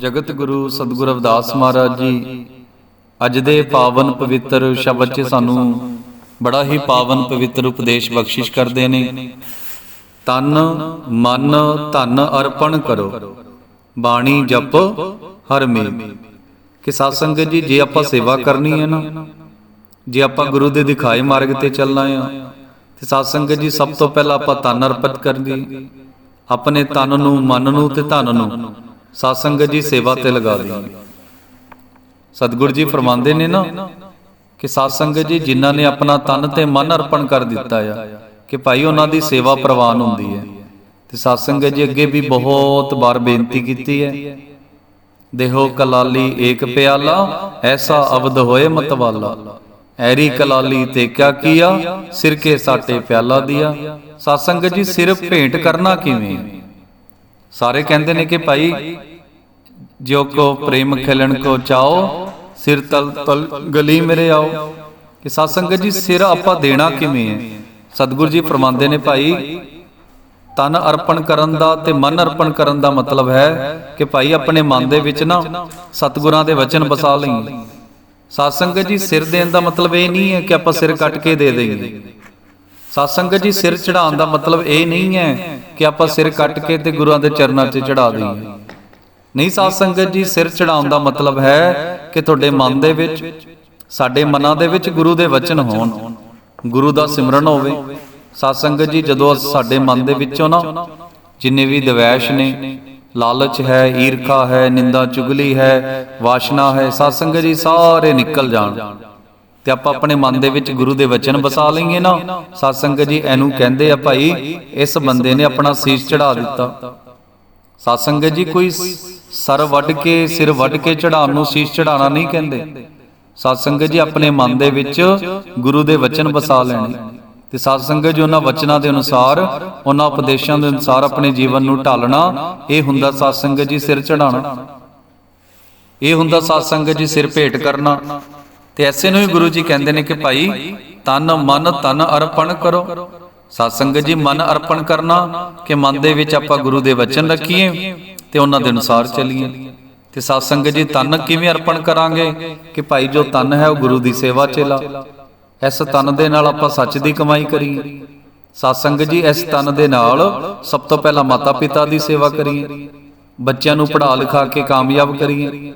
ਜਗਤ ਗੁਰੂ ਸਤਿਗੁਰ ਅਵਦਾਸ ਮਹਾਰਾਜ ਜੀ, ਅੱਜ ਦੇ ਪਾਵਨ ਪਵਿੱਤਰ ਸ਼ਬਦ 'ਚ ਸਾਨੂੰ ਬੜਾ ਹੀ ਪਾਵਨ ਪਵਿੱਤਰ ਉਪਦੇਸ਼ ਬਖਸ਼ਿਸ਼ ਕਰਦੇ ਨੇ। ਤਨ ਮਨ, ਧਨ ਅਰਪਣ ਕਰੋ। ਬਾਣੀ ਜਪ, ਹਰ ਮੇਲ ਕਿ ਸਾਧ ਸੰਗਤ ਜੀ, ਜੇ ਆਪਾਂ ਸੇਵਾ ਕਰਨੀ ਹੈ ਨਾ, ਜੇ ਆਪਾਂ ਗੁਰੂ ਦੇ ਦਿਖਾਏ ਮਾਰਗ ਤੇ ਚੱਲਣਾ ਆ, ਤੇ ਸਾਧ ਸੰਗਤ ਜੀ, ਸਭ ਤੋਂ ਪਹਿਲਾਂ ਆਪਾਂ ਤਨ ਅਰਪਿਤ ਕਰਨੀ। ਆਪਣੇ ਤਨ ਨੂੰ, ਮਨ ਨੂੰ ਤੇ ਧਨ ਨੂੰ। ਸਾਧ ਸੰਗਤ ਜੀ ਸੇਵਾ ਤੇ ਲਗਾ ਦਈਏ ਸਤਿਗੁਰੂ ਜੀ ਫਰਮਾਉਂਦੇ ਨੇ ਨਾ ਕਿ ਸਾਧ ਸੰਗਤ ਜੀ ਜਿਨ੍ਹਾਂ ਨੇ ਆਪਣਾ ਤਨ ਤੇ ਮਨ ਅਰਪਣ ਕਰ ਦਿੱਤਾ ਆ, ਕਿ ਭਾਈ ਉਹਨਾਂ ਦੀ ਸੇਵਾ ਪ੍ਰਵਾਨ ਹੁੰਦੀ ਹੈ। ਤੇ ਸਾਧ ਸੰਗਤ ਜੀ ਅੱਗੇ ਵੀ ਬਹੁਤ ਵਾਰ ਬੇਨਤੀ ਕੀਤੀ ਹੈ। ਦੇਹੋ ਕਲਾਲੀ ਏਕ ਪਿਆਲਾ, ਐਸਾ ਅਵਦ ਹੋਏ ਮਤਵਾਲਾ। ਐਰੀ ਕਲਾਲੀ ਤੇ ਕਿਆ ਕੀਆ, ਸਿਰ ਕੇ ਸਾਟੇ ਪਿਆਲਾ ਦਿਆ। ਸਾਧ ਸੰਗਤ ਜੀ ਸਿਰਫ ਭੇਂਟ ਕਰਨਾ ਕਿਵੇਂ? ਸਾਰੇ ਕਹਿੰਦੇ ਨੇ ਕਿ ਭਾਈ, ਜੋ ਕੋ ਪ੍ਰੇਮ ਖਿਲਣ ਕੋ ਚਾਓ ਸਿਰ ਤਲ ਤਲ ਗਲੀ ਮੇਰੇ ਆਓ, ਕਿ ਸਾਧ ਸੰਗਤ ਜੀ, ਸਿਰ ਆਪਾਂ ਦੇਣਾ ਕਿਵੇਂ ਹੈ? ਸਤਿਗੁਰੂ ਜੀ ਫਰਮਾਉਂਦੇ ਨੇ ਭਾਈ, ਤਨ ਅਰਪਣ ਕਰਨ ਦਾ ਤੇ ਮਨ ਅਰਪਣ ਕਰਨ ਦਾ ਮਤਲਬ ਹੈ ਕਿ ਭਾਈ ਆਪਣੇ ਮਨ ਦੇ ਵਿੱਚ ਨਾ ਸਤਿਗੁਰਾਂ ਦੇ ਵਚਨ ਬਸਾ ਲਈ। ਸਾਧ ਸੰਗਤ ਜੀ, ਸਿਰ ਦੇਣ ਦਾ ਮਤਲਬ ਇਹ ਨਹੀਂ ਹੈ ਕਿ ਆਪਾਂ ਸਿਰ ਕੱਟ ਕੇ ਦੇ ਦੇਈਏ। ਸਾਧ ਜੀ, ਸਿਰ ਚੜਾਉਣ ਦਾ ਮਤਲਬ ਇਹ ਨਹੀਂ ਹੈ ਕਿ ਆਪਾਂ ਸਿਰ ਕੱਟ ਕੇ ਤੇ ਗੁਰੂਆਂ ਦੇ ਚਰਨਾਂ 'ਚ ਚੜਾ ਦਈਏ। ਨਹੀਂ ਸਾਧ ਜੀ, ਸਿਰ ਚੜਾਉਣ ਦਾ ਮਤਲਬ ਹੈ ਕਿ ਤੁਹਾਡੇ ਮਨ ਦੇ ਵਿੱਚ, ਸਾਡੇ ਮਨਾਂ ਦੇ ਵਿੱਚ ਗੁਰੂ ਦੇ ਵਚਨ ਹੋਣ, ਗੁਰੂ ਦਾ ਸਿਮਰਨ ਹੋਵੇ। ਸਾਧ ਜੀ, ਜਦੋਂ ਸਾਡੇ ਮਨ ਦੇ ਵਿੱਚੋਂ ਨਾ ਜਿੰਨੇ ਵੀ ਦਵੈਸ਼ ਨੇ, ਲਾਲਚ ਹੈ, ਈਰਖਾ ਹੈ, ਨਿੰਦਾ ਚੁਗਲੀ ਹੈ, ਵਾਸ਼ਨਾ ਹੈ ਸਾਧ ਜੀ, ਸਾਰੇ ਨਿਕਲ ਜਾਣ। ਤੇ ਆਪਾਂ ਆਪਣੇ ਮਨ ਦੇ ਵਿੱਚ ਗੁਰੂ ਦੇ ਵਚਨ ਵਸਾ ਲਈਏ ਨਾ। ਸਾਧ ਸੰਗਤ ਜੀ, ਇਹਨੂੰ ਕਹਿੰਦੇ ਆ ਭਾਈ, ਇਸ ਬੰਦੇ ਨੇ ਆਪਣਾ ਸੀਸ ਚੜਾ ਦਿੱਤਾ। ਸਾਧ ਸੰਗਤ ਜੀ, ਕੋਈ ਸਰ ਵੱਢ ਕੇ, ਸਿਰ ਵੱਢ ਕੇ ਚੜਾਉਣ ਨੂੰ ਸੀਸ ਚੜਾਉਣਾ ਨਹੀਂ ਕਹਿੰਦੇ। ਸਾਧ ਸੰਗਤ ਜੀ, ਆਪਣੇ ਮਨ ਦੇ ਵਿੱਚ ਗੁਰੂ ਦੇ ਵਚਨ ਵਸਾ ਲੈਣੇ। ਤੇ ਸਾਧ ਸੰਗਤ ਜੀ, ਉਹਨਾਂ ਵਚਨਾਂ ਦੇ ਅਨੁਸਾਰ, ਉਹਨਾਂ ਉਪਦੇਸ਼ਾਂ ਦੇ ਅਨੁਸਾਰ ਆਪਣੇ ਜੀਵਨ ਨੂੰ ਢਾਲਣਾ, ਇਹ ਹੁੰਦਾ ਸਾਧ ਸੰਗਤ ਜੀ ਸਿਰ ਚੜਾਉਣਾ ਇਹ ਹੁੰਦਾ ਸਾਧ ਸੰਗਤ ਜੀ ਸਿਰ ਭੇਟ ਕਰਨਾ। ਤੇ ਐਸੇ ਨੂੰ ਹੀ ਗੁਰੂ ਜੀ ਕਹਿੰਦੇ ਨੇ ਕਿ ਭਾਈ, ਤਨ ਮਨ ਤਨ ਅਰਪਣ ਕਰੋ। ਸਾਧ ਸੰਗਤ ਜੀ, ਮਨ ਅਰਪਣ ਕਰਨਾ ਕਿ ਮਨ ਦੇ ਵਿੱਚ ਆਪਾਂ ਗੁਰੂ ਦੇ ਵਚਨ ਰੱਖੀਏ ਤੇ ਉਹਨਾਂ ਦੇ ਅਨੁਸਾਰ ਚੱਲੀਏ। ਤੇ ਸਾਧ ਸੰਗਤ ਜੀ, ਤਨ ਕਿਵੇਂ ਅਰਪਣ ਕਰਾਂਗੇ ਕਿ ਭਾਈ ਜੋ ਤਨ ਹੈ ਉਹ ਗੁਰੂ ਦੀ ਸੇਵਾ ਚ ਲਾ। ਇਸ ਤਨ ਦੇ ਨਾਲ ਆਪਾਂ ਸੱਚ ਦੀ ਕਮਾਈ ਕਰੀਏ। ਸਾਧ ਸੰਗਤ ਜੀ, ਇਸ ਤਨ ਦੇ ਨਾਲ ਸਭ ਤੋਂ ਪਹਿਲਾਂ ਮਾਤਾ ਪਿਤਾ ਦੀ ਸੇਵਾ ਕਰੀਏ। ਬੱਚਿਆਂ ਨੂੰ ਪੜ੍ਹਾ ਲਿਖਾ ਕੇ ਕਾਮਯਾਬ ਕਰੀਏ।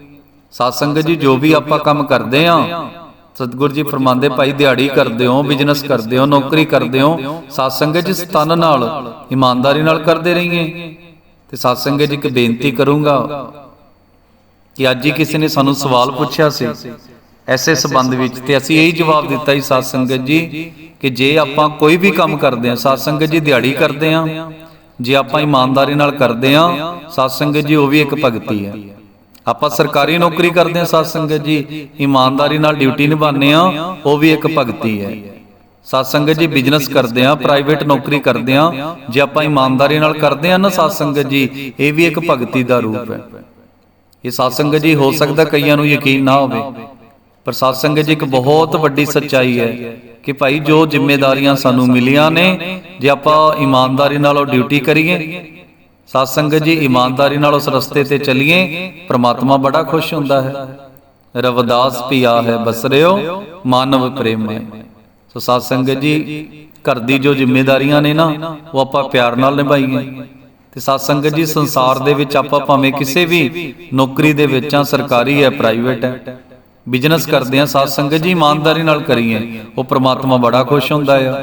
ਸਾਧ ਸੰਗਤ ਜੀ, ਜੋ ਵੀ ਆਪਾਂ ਕੰਮ ਕਰਦੇ ਆਂ ਸਤਿਗੁਰ ਜੀ ਫਰਮਾਉਂਦੇ ਭਾਈ, ਦਿਹਾੜੀ ਕਰਦੇ ਹੋ, ਬਿਜ਼ਨਸ ਕਰਦੇ ਹੋ, ਨੌਕਰੀ ਕਰਦੇ ਹੋ, ਸਾਧ ਸੰਗਤ ਜੀ ਤਨ ਨਾਲ, ਇਮਾਨਦਾਰੀ ਨਾਲ ਕਰਦੇ ਰਹੀਏ। ਤੇ ਸਾਧ ਸੰਗਤ ਜੀ ਇੱਕ ਬੇਨਤੀ ਕਰੂੰਗਾ ਕਿ ਅੱਜ ਹੀ ਕਿਸੇ ਨੇ ਸਾਨੂੰ ਸਵਾਲ ਪੁੱਛਿਆ ਸੀ, ਐਸੇ ਸਬੰਧ ਵਿੱਚ, ਤੇ ਅਸੀਂ ਇਹੀ ਜਵਾਬ ਦਿੱਤਾ ਹੀ ਸਾਧ ਸੰਗਤ ਜੀ, ਕਿ ਜੇ ਆਪਾਂ ਕੋਈ ਵੀ ਕੰਮ ਕਰਦੇ ਹਾਂ, ਸਾਧ ਸੰਗਤ ਜੀ ਦਿਹਾੜੀ ਕਰਦੇ ਹਾਂ, ਜੇ ਆਪਾਂ ਇਮਾਨਦਾਰੀ ਨਾਲ ਕਰਦੇ ਹਾਂ, ਸਾਧ ਸੰਗਤ ਜੀ ਉਹ ਵੀ ਇੱਕ ਭਗਤੀ ਹੈ। ਆਪਾਂ ਸਰਕਾਰੀ ਨੌਕਰੀ ਕਰਦੇ ਹਾਂ, ਸਾਧ ਸੰਗਤ ਜੀ। ਇਮਾਨਦਾਰੀ ਨਾਲ ਡਿਊਟੀ ਨਿਭਾਉਂਦੇ ਹਾਂ, ਉਹ ਵੀ ਇੱਕ ਭਗਤੀ ਹੈ। ਸਾਧ ਸੰਗਤ ਜੀ ਬਿਜ਼ਨਸ ਕਰਦੇ ਹਾਂ ਪ੍ਰਾਈਵੇਟ ਨੌਕਰੀ ਕਰਦੇ ਹਾਂ। ਜੇ ਆਪਾਂ ਇਮਾਨਦਾਰੀ ਨਾਲ ਕਰਦੇ ਹਾਂ ਨਾ, ਸਾਧ ਸੰਗਤ ਜੀ, ਇਹ ਵੀ ਇੱਕ ਭਗਤੀ ਦਾ ਰੂਪ ਹੈ। ਇਹ ਸਾਧ ਸੰਗਤ ਜੀ, ਹੋ ਸਕਦਾ ਕਈਆਂ ਨੂੰ ਯਕੀਨ ਨਾ ਹੋਵੇ, ਪਰ ਸਾਧ ਸੰਗਤ ਜੀ, ਇੱਕ ਬਹੁਤ ਵੱਡੀ ਸੱਚਾਈ ਹੈ ਕਿ ਭਾਈ ਜੋ ਜ਼ਿੰਮੇਵਾਰੀਆਂ ਸਾਨੂੰ ਮਿਲੀਆਂ ਨੇ, ਜੇ ਆਪਾਂ ਇਮਾਨਦਾਰੀ ਨਾਲ ਉਹ ਡਿਊਟੀ ਕਰੀਏ ਸਾਧ ਸੰਗਤ ਜੀ, ਇਮਾਨਦਾਰੀ ਨਾਲ ਉਸ ਰਸਤੇ ਤੇ ਚੱਲੀਏ, ਪ੍ਰਮਾਤਮਾ ਬੜਾ ਖੁਸ਼ ਹੁੰਦਾ ਹੈ। ਰਵਦਾਸ ਪਿਆ ਹੈ, ਬਸਰਿਓ, ਮਾਨਵ ਪ੍ਰੇਮੈ। ਸੋ ਸਾਧ ਸੰਗਤ ਜੀ, ਘਰ ਦੀ ਜੋ ਜ਼ਿੰਮੇਵਾਰੀਆਂ ਨੇ ਨਾ, ਉਹ ਆਪਾਂ ਪਿਆਰ ਨਾਲ ਨਿਭਾਈਏ। ਤੇ ਸਾਧ ਸੰਗਤ ਜੀ, ਸੰਸਾਰ ਦੇ ਵਿੱਚ ਆਪਾਂ ਭਾਵੇਂ ਕਿਸੇ ਵੀ ਨੌਕਰੀ ਦੇ ਵਿੱਚ ਆ, ਸਰਕਾਰੀ ਹੈ, ਪ੍ਰਾਈਵੇਟ ਹੈ, ਬਿਜ਼ਨਸ ਕਰਦੇ ਆ ਸਾਧ ਸੰਗਤ ਜੀ, ਇਮਾਨਦਾਰੀ ਨਾਲ ਕਰੀਏ, ਉਹ ਪ੍ਰਮਾਤਮਾ ਬੜਾ ਖੁਸ਼ ਹੁੰਦਾ ਆ।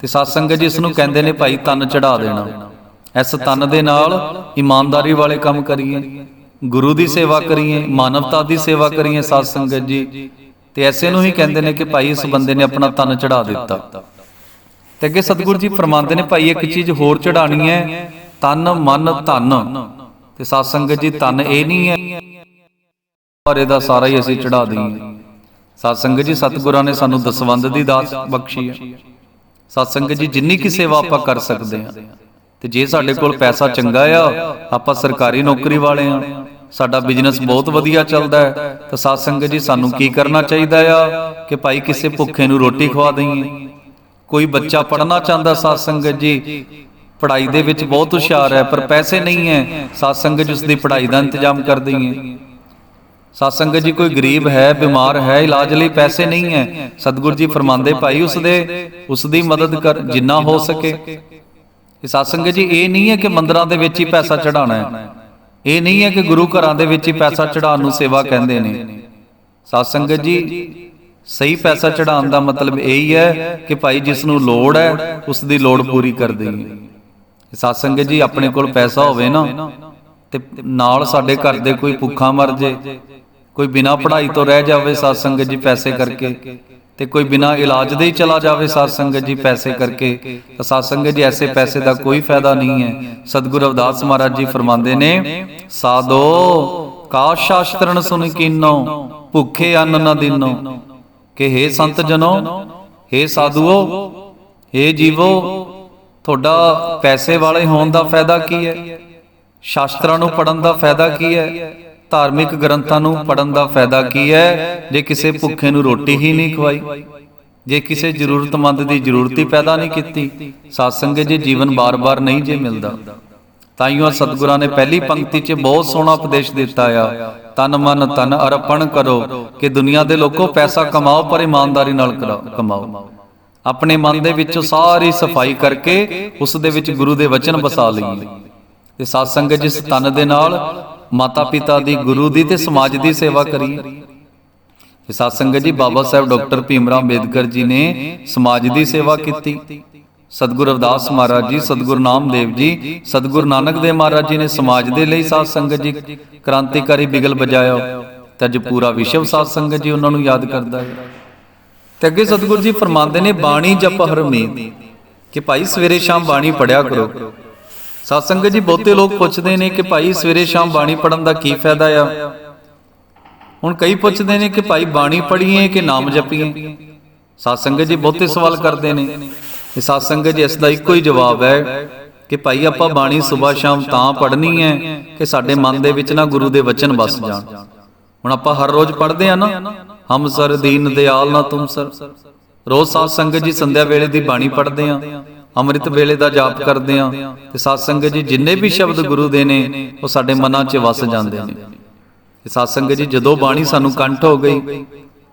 ਤੇ ਸਾਧ ਸੰਗਤ ਜੀ, ਇਸ ਨੂੰ ਕਹਿੰਦੇ ਨੇ ਭਾਈ, ਤਨ ਚੜਾ ਦੇਣਾ। ਇਸ ਤਨ ਦੇ ਨਾਲ ਇਮਾਨਦਾਰੀ ਵਾਲੇ ਕੰਮ ਕਰੀਏ, ਗੁਰੂ ਦੀ ਸੇਵਾ ਕਰੀਏ, ਮਾਨਵਤਾ ਦੀ ਸੇਵਾ ਕਰੀਏ ਸਾਧ ਸੰਗਤ ਜੀ। ਤੇ ਐਸੇ ਨੂੰ ਹੀ ਕਹਿੰਦੇ ਨੇ ਕਿ ਭਾਈ ਇਸ ਬੰਦੇ ਨੇ ਆਪਣਾ ਤਨ ਚੜਾ ਦਿੱਤਾ। ਤੇ ਅੱਗੇ ਸਤਿਗੁਰੂ ਜੀ ਫਰਮਾਉਂਦੇ ਨੇ, ਭਾਈ, ਇੱਕ ਚੀਜ਼ ਹੋਰ ਚੜਾਣੀ ਹੈ ਤਨ, ਮਨ, ਧਨ। ਤੇ ਸਾਧ ਸੰਗਤ ਜੀ ਤਨ ਇਹ ਨਹੀਂ ਹੈ ਪਰ ਇਹਦਾ ਸਾਰਾ ਹੀ ਅਸੀਂ ਚੜਾ ਦਈਏ। ਸਾਧ ਸੰਗਤ ਜੀ, ਸਤਿਗੁਰਾਂ ਨੇ ਸਾਨੂੰ ਦਸਵੰਦ ਦੀ ਦਾਤ ਬਖਸ਼ੀ ਹੈ ਸਾਧ ਸੰਗਤ ਜੀ, ਜਿੰਨੀ ਕੀ ਸੇਵਾ ਆਪਾਂ ਕਰ ਸਕਦੇ ਹਾਂ ਤੇ ਜੇ ਸਾਡੇ ਕੋਲ ਪੈਸਾ ਚੰਗਾ ਆ, ਆਪਾਂ ਸਰਕਾਰੀ ਨੌਕਰੀ ਵਾਲੇ ਆ। ਸਾਡਾ ਬਿਜ਼ਨਸ ਬਹੁਤ ਵਧੀਆ ਚੱਲਦਾ ਹੈ। ਤਾਂ ਸਾਧ ਸੰਗਤ ਜੀ, ਸਾਨੂੰ ਕੀ ਕਰਨਾ ਚਾਹੀਦਾ ਆ? ਕਿ ਭਾਈ ਕਿਸੇ ਭੁੱਖੇ ਨੂੰ ਰੋਟੀ ਖਵਾ ਦਈਏ। ਕੋਈ ਬੱਚਾ ਪੜਨਾ ਚਾਹੁੰਦਾ ਸਾਧ ਸੰਗਤ ਜੀ, ਪੜ੍ਹਾਈ ਦੇ ਵਿੱਚ ਬਹੁਤ ਹੁਸ਼ਿਆਰ ਹੈ, ਪਰ ਪੈਸੇ ਨਹੀਂ ਹੈ। ਸਾਸੰਗ ਜੀ, ਉਸ ਦੀ ਪੜ੍ਹਾਈ ਦਾ ਇੰਤਜ਼ਾਮ ਕਰ ਦਈਏ। ਸਾਸੰਗ ਜੀ, ਕੋਈ ਗਰੀਬ ਹੈ, ਬਿਮਾਰ ਹੈ, ਇਲਾਜ ਲਈ ਪੈਸੇ ਨਹੀਂ ਹੈ। ਸਤਿਗੁਰੂ ਜੀ ਫਰਮਾਉਂਦੇ ਭਾਈ ਉਸ ਦੇ ਉਸ ਦੀ ਮਦਦ ਕਰ, ਜਿੰਨਾ ਹੋ ਸਕੇ। ਕਿ ਸਾਸੰਗ ਜੀ, ਇਹ ਨਹੀਂ ਹੈ ਕਿ ਮੰਦਰਾਂ ਦੇ ਵਿੱਚ ਹੀ ਪੈਸਾ ਚੜਾਉਣਾ ਹੈ। ਇਹ ਨਹੀਂ ਹੈ ਕਿ ਗੁਰੂ ਘਰਾਂ ਦੇ ਵਿੱਚ ਹੀ ਪੈਸਾ ਚੜਾਉਣ ਨੂੰ ਸੇਵਾ ਕਹਿੰਦੇ ਨੇ। ਸਾਸੰਗ ਜੀ, ਸਹੀ ਪੈਸਾ ਚੜਾਉਣ ਦਾ ਮਤਲਬ ਇਹ ਹੀ ਹੈ ਕਿ ਭਾਈ ਜਿਸ ਨੂੰ ਲੋੜ ਹੈ, ਉਸ ਦੀ ਲੋੜ ਪੂਰੀ ਕਰ ਦਈਏ ਸਾਸੰਗ ਜੀ, ਆਪਣੇ ਕੋਲ ਪੈਸਾ ਹੋਵੇ ਨਾ, ਤੇ ਨਾਲ ਸਾਡੇ ਘਰ ਦੇ ਕੋਈ ਭੁੱਖਾ ਮਰ ਜੇ, ਕੋਈ ਬਿਨਾ ਪੜ੍ਹਾਈ ਤੋਂ ਰਹਿ ਜਾਵੇ ਸਾਸੰਗ ਜੀ ਪੈਸੇ ਕਰਕੇ ਤੇ ਕੋਈ ਬਿਨਾ ਇਲਾਜ ਦੇ ਹੀ ਚਲਾ ਜਾਵੇ ਸਾਸੰਗ ਜੀ ਪੈਸੇ ਕਰਕੇ ਤਾਂ ਸਾਸੰਗ ਜੀ ਐਸੇ ਪੈਸੇ ਦਾ ਕੋਈ ਫਾਇਦਾ ਨਹੀਂ ਹੈ ਸਤਿਗੁਰੂ ਅਵਦਾਸ ਮਹਾਰਾਜ ਜੀ ਫਰਮਾਉਂਦੇ ਨੇ ਸਾਧੋ ਕਾਸ਼ ਸ਼ਾਸਤਰਨ ਸੁਨ ਕੀਨੋ ਭੁੱਖੇ ਅੰਨ ਨਾ ਦੀਨੋ ਕਿ हे ਸੰਤ ਜਨੋ हे ਸਾਧੂਓ हे ਜੀਵੋ ਤੁਹਾਡਾ ਪੈਸੇ ਵਾਲੇ ਹੋਣ ਦਾ ਫਾਇਦਾ ਕੀ ਹੈ ਸ਼ਾਸਤਰਾਂ ਨੂੰ ਪੜਨ ਦਾ ਫਾਇਦਾ ਕੀ ਹੈ ਧਾਰਮਿਕ ਗ੍ਰੰਥਾਂ ਨੂੰ ਪੜਨ ਦਾ ਫਾਇਦਾ ਕੀ ਹੈ? ਜੇ ਕਿਸੇ ਭੁੱਖੇ ਨੂੰ ਰੋਟੀ ਹੀ ਨਹੀਂ ਖਵਾਈ, ਜੇ ਕਿਸੇ ਜ਼ਰੂਰਤਮੰਦ ਦੀ ਜ਼ਰੂਰਤ ਹੀ ਪੈਦਾ ਨਹੀਂ ਕੀਤੀ ਸਾਸੰਗ ਜੀ ਜੀਵਨ ਬਾਰ-ਬਾਰ ਨਹੀਂ ਜੇ ਮਿਲਦਾ। ਤਾਈਓ ਸਤਿਗੁਰਾਂ ਨੇ ਪਹਿਲੀ ਪੰਕਤੀ 'ਚ ਬਹੁਤ ਸੋਹਣਾ ਉਪਦੇਸ਼ ਦਿੱਤਾ ਆ, ਤਨ ਮਨ ਤਨ ਅਰਪਣ ਕਰੋ, ਕਿ ਦੁਨੀਆ ਦੇ ਲੋਕੋ ਪੈਸਾ ਕਮਾਓ, ਪਰ ਇਮਾਨਦਾਰੀ ਨਾਲ ਕਮਾਓ। ਆਪਣੇ ਮਨ ਦੇ ਵਿੱਚੋਂ ਸਾਰੀ ਸਫ਼ਾਈ ਕਰਕੇ ਉਸ ਦੇ ਵਿੱਚ ਗੁਰੂ ਦੇ ਵਚਨ ਵਸਾ ਲਈਏ। ਤੇ ਸਾਧ ਜਿਸ ਤਨ ਦੇ ਨਾਲ ਮਾਤਾ ਪਿਤਾ ਦੀ, ਗੁਰੂ ਦੀ ਤੇ ਸਮਾਜ ਦੀ ਸੇਵਾ ਕਰੀਏ ਤੇ ਸਾਧ ਸੰਗਤ ਜੀ, ਬਾਬਾ ਸਾਹਿਬ ਡਾਕਟਰ ਭੀਮਰਾਓ ਅੰਬੇਦਕਰ ਜੀ ਨੇ ਸਮਾਜ ਦੀ ਸੇਵਾ ਕੀਤੀ। ਸਤਿਗੁਰੂ ਰਵਿਦਾਸ ਮਹਾਰਾਜ ਜੀ, ਸਤਿਗੁਰੂ ਨਾਮਦੇਵ ਜੀ, ਸਤਿਗੁਰੂ ਨਾਨਕ ਦੇਵ ਮਹਾਰਾਜ ਜੀ ਨੇ ਸਮਾਜ ਦੇ ਲਈ ਸਾਧ ਸੰਗਤ ਜੀ ਕ੍ਰਾਂਤੀਕਾਰੀ ਬਿਗਲ ਵਜਾਇਆ। ਤੇ ਅੱਜ ਪੂਰਾ ਵਿਸ਼ਵ ਸਾਧ ਸੰਗਤ ਜੀ ਉਹਨਾਂ ਨੂੰ ਯਾਦ ਕਰਦਾ ਹੈ। ਤੇ ਅੱਗੇ ਸਤਿਗੁਰੂ ਜੀ ਫਰਮਾਉਂਦੇ ਨੇ, ਬਾਣੀ ਜਪ ਹਰਮੀਤ ਕਿ ਭਾਈ ਸਵੇਰੇ ਸ਼ਾਮ ਬਾਣੀ ਪੜਿਆ ਕਰੋ। ਸਾਧ ਜੀ, ਬਹੁਤੇ ਲੋਕ ਪੁੱਛਦੇ ਨੇ ਕਿ ਭਾਈ ਸਵੇਰੇ ਸ਼ਾਮ ਬਾਣੀ ਪੜਨ ਦਾ ਕੀ ਫਾਇਦਾ ਆ? ਹੁਣ ਕਈ ਪੁੱਛਦੇ ਨੇ ਕਿ ਭਾਈ ਬਾਣੀ ਪੜ੍ਹੀਏ ਕਿ ਨਾਮ ਜਪੀਏ? ਸਾਧ ਜੀ, ਬਹੁਤੇ ਸਵਾਲ ਕਰਦੇ ਨੇ। ਇਹ ਸਾਧ ਜੀ, ਇਸ ਦਾ ਇੱਕੋ ਹੀ ਜਵਾਬ ਹੈ ਕਿ ਭਾਈ ਆਪਾਂ ਬਾਣੀ ਸਵੇਰ ਸ਼ਾਮ ਤਾਂ ਪੜ੍ਹਨੀ ਹੈ ਕਿ ਸਾਡੇ ਮਨ ਦੇ ਵਿੱਚ ਨਾ ਗੁਰੂ ਦੇ ਵਚਨ ਵਸ ਜਾਣ। ਹੁਣ ਆਪਾਂ ਹਰ ਰੋਜ਼ ਪੜ੍ਹਦੇ ਆ ਨਾ, ਹਮ ਸਰ ਦੀਨ ਦਿਆਲ ਨਾ ਤੁਮ ਸਰ। ਰੋਜ਼ ਸਾਧ ਸੰਗਤ ਜੀ, ਸੰਧਿਆ ਵੇਲੇ ਦੀ ਬਾਣੀ ਪੜ੍ਹਦੇ ਆ ਅੰਮ੍ਰਿਤ ਵੇਲੇ ਦਾ ਜਾਪ ਕਰਦੇ ਆ ਤੇ ਸਾਧ ਸੰਗਤ ਜੀ ਜਿੰਨੇ ਵੀ ਸ਼ਬਦ ਗੁਰੂ ਦੇ ਨੇ, ਉਹ ਸਾਡੇ ਮਨਾਂ 'ਚ ਵਸ ਜਾਂਦੇ ਨੇ ਤੇ ਸਾਧ ਸੰਗਤ ਜੀ ਜਦੋਂ ਬਾਣੀ ਸਾਨੂੰ ਕੰਠ ਹੋ ਗਈ,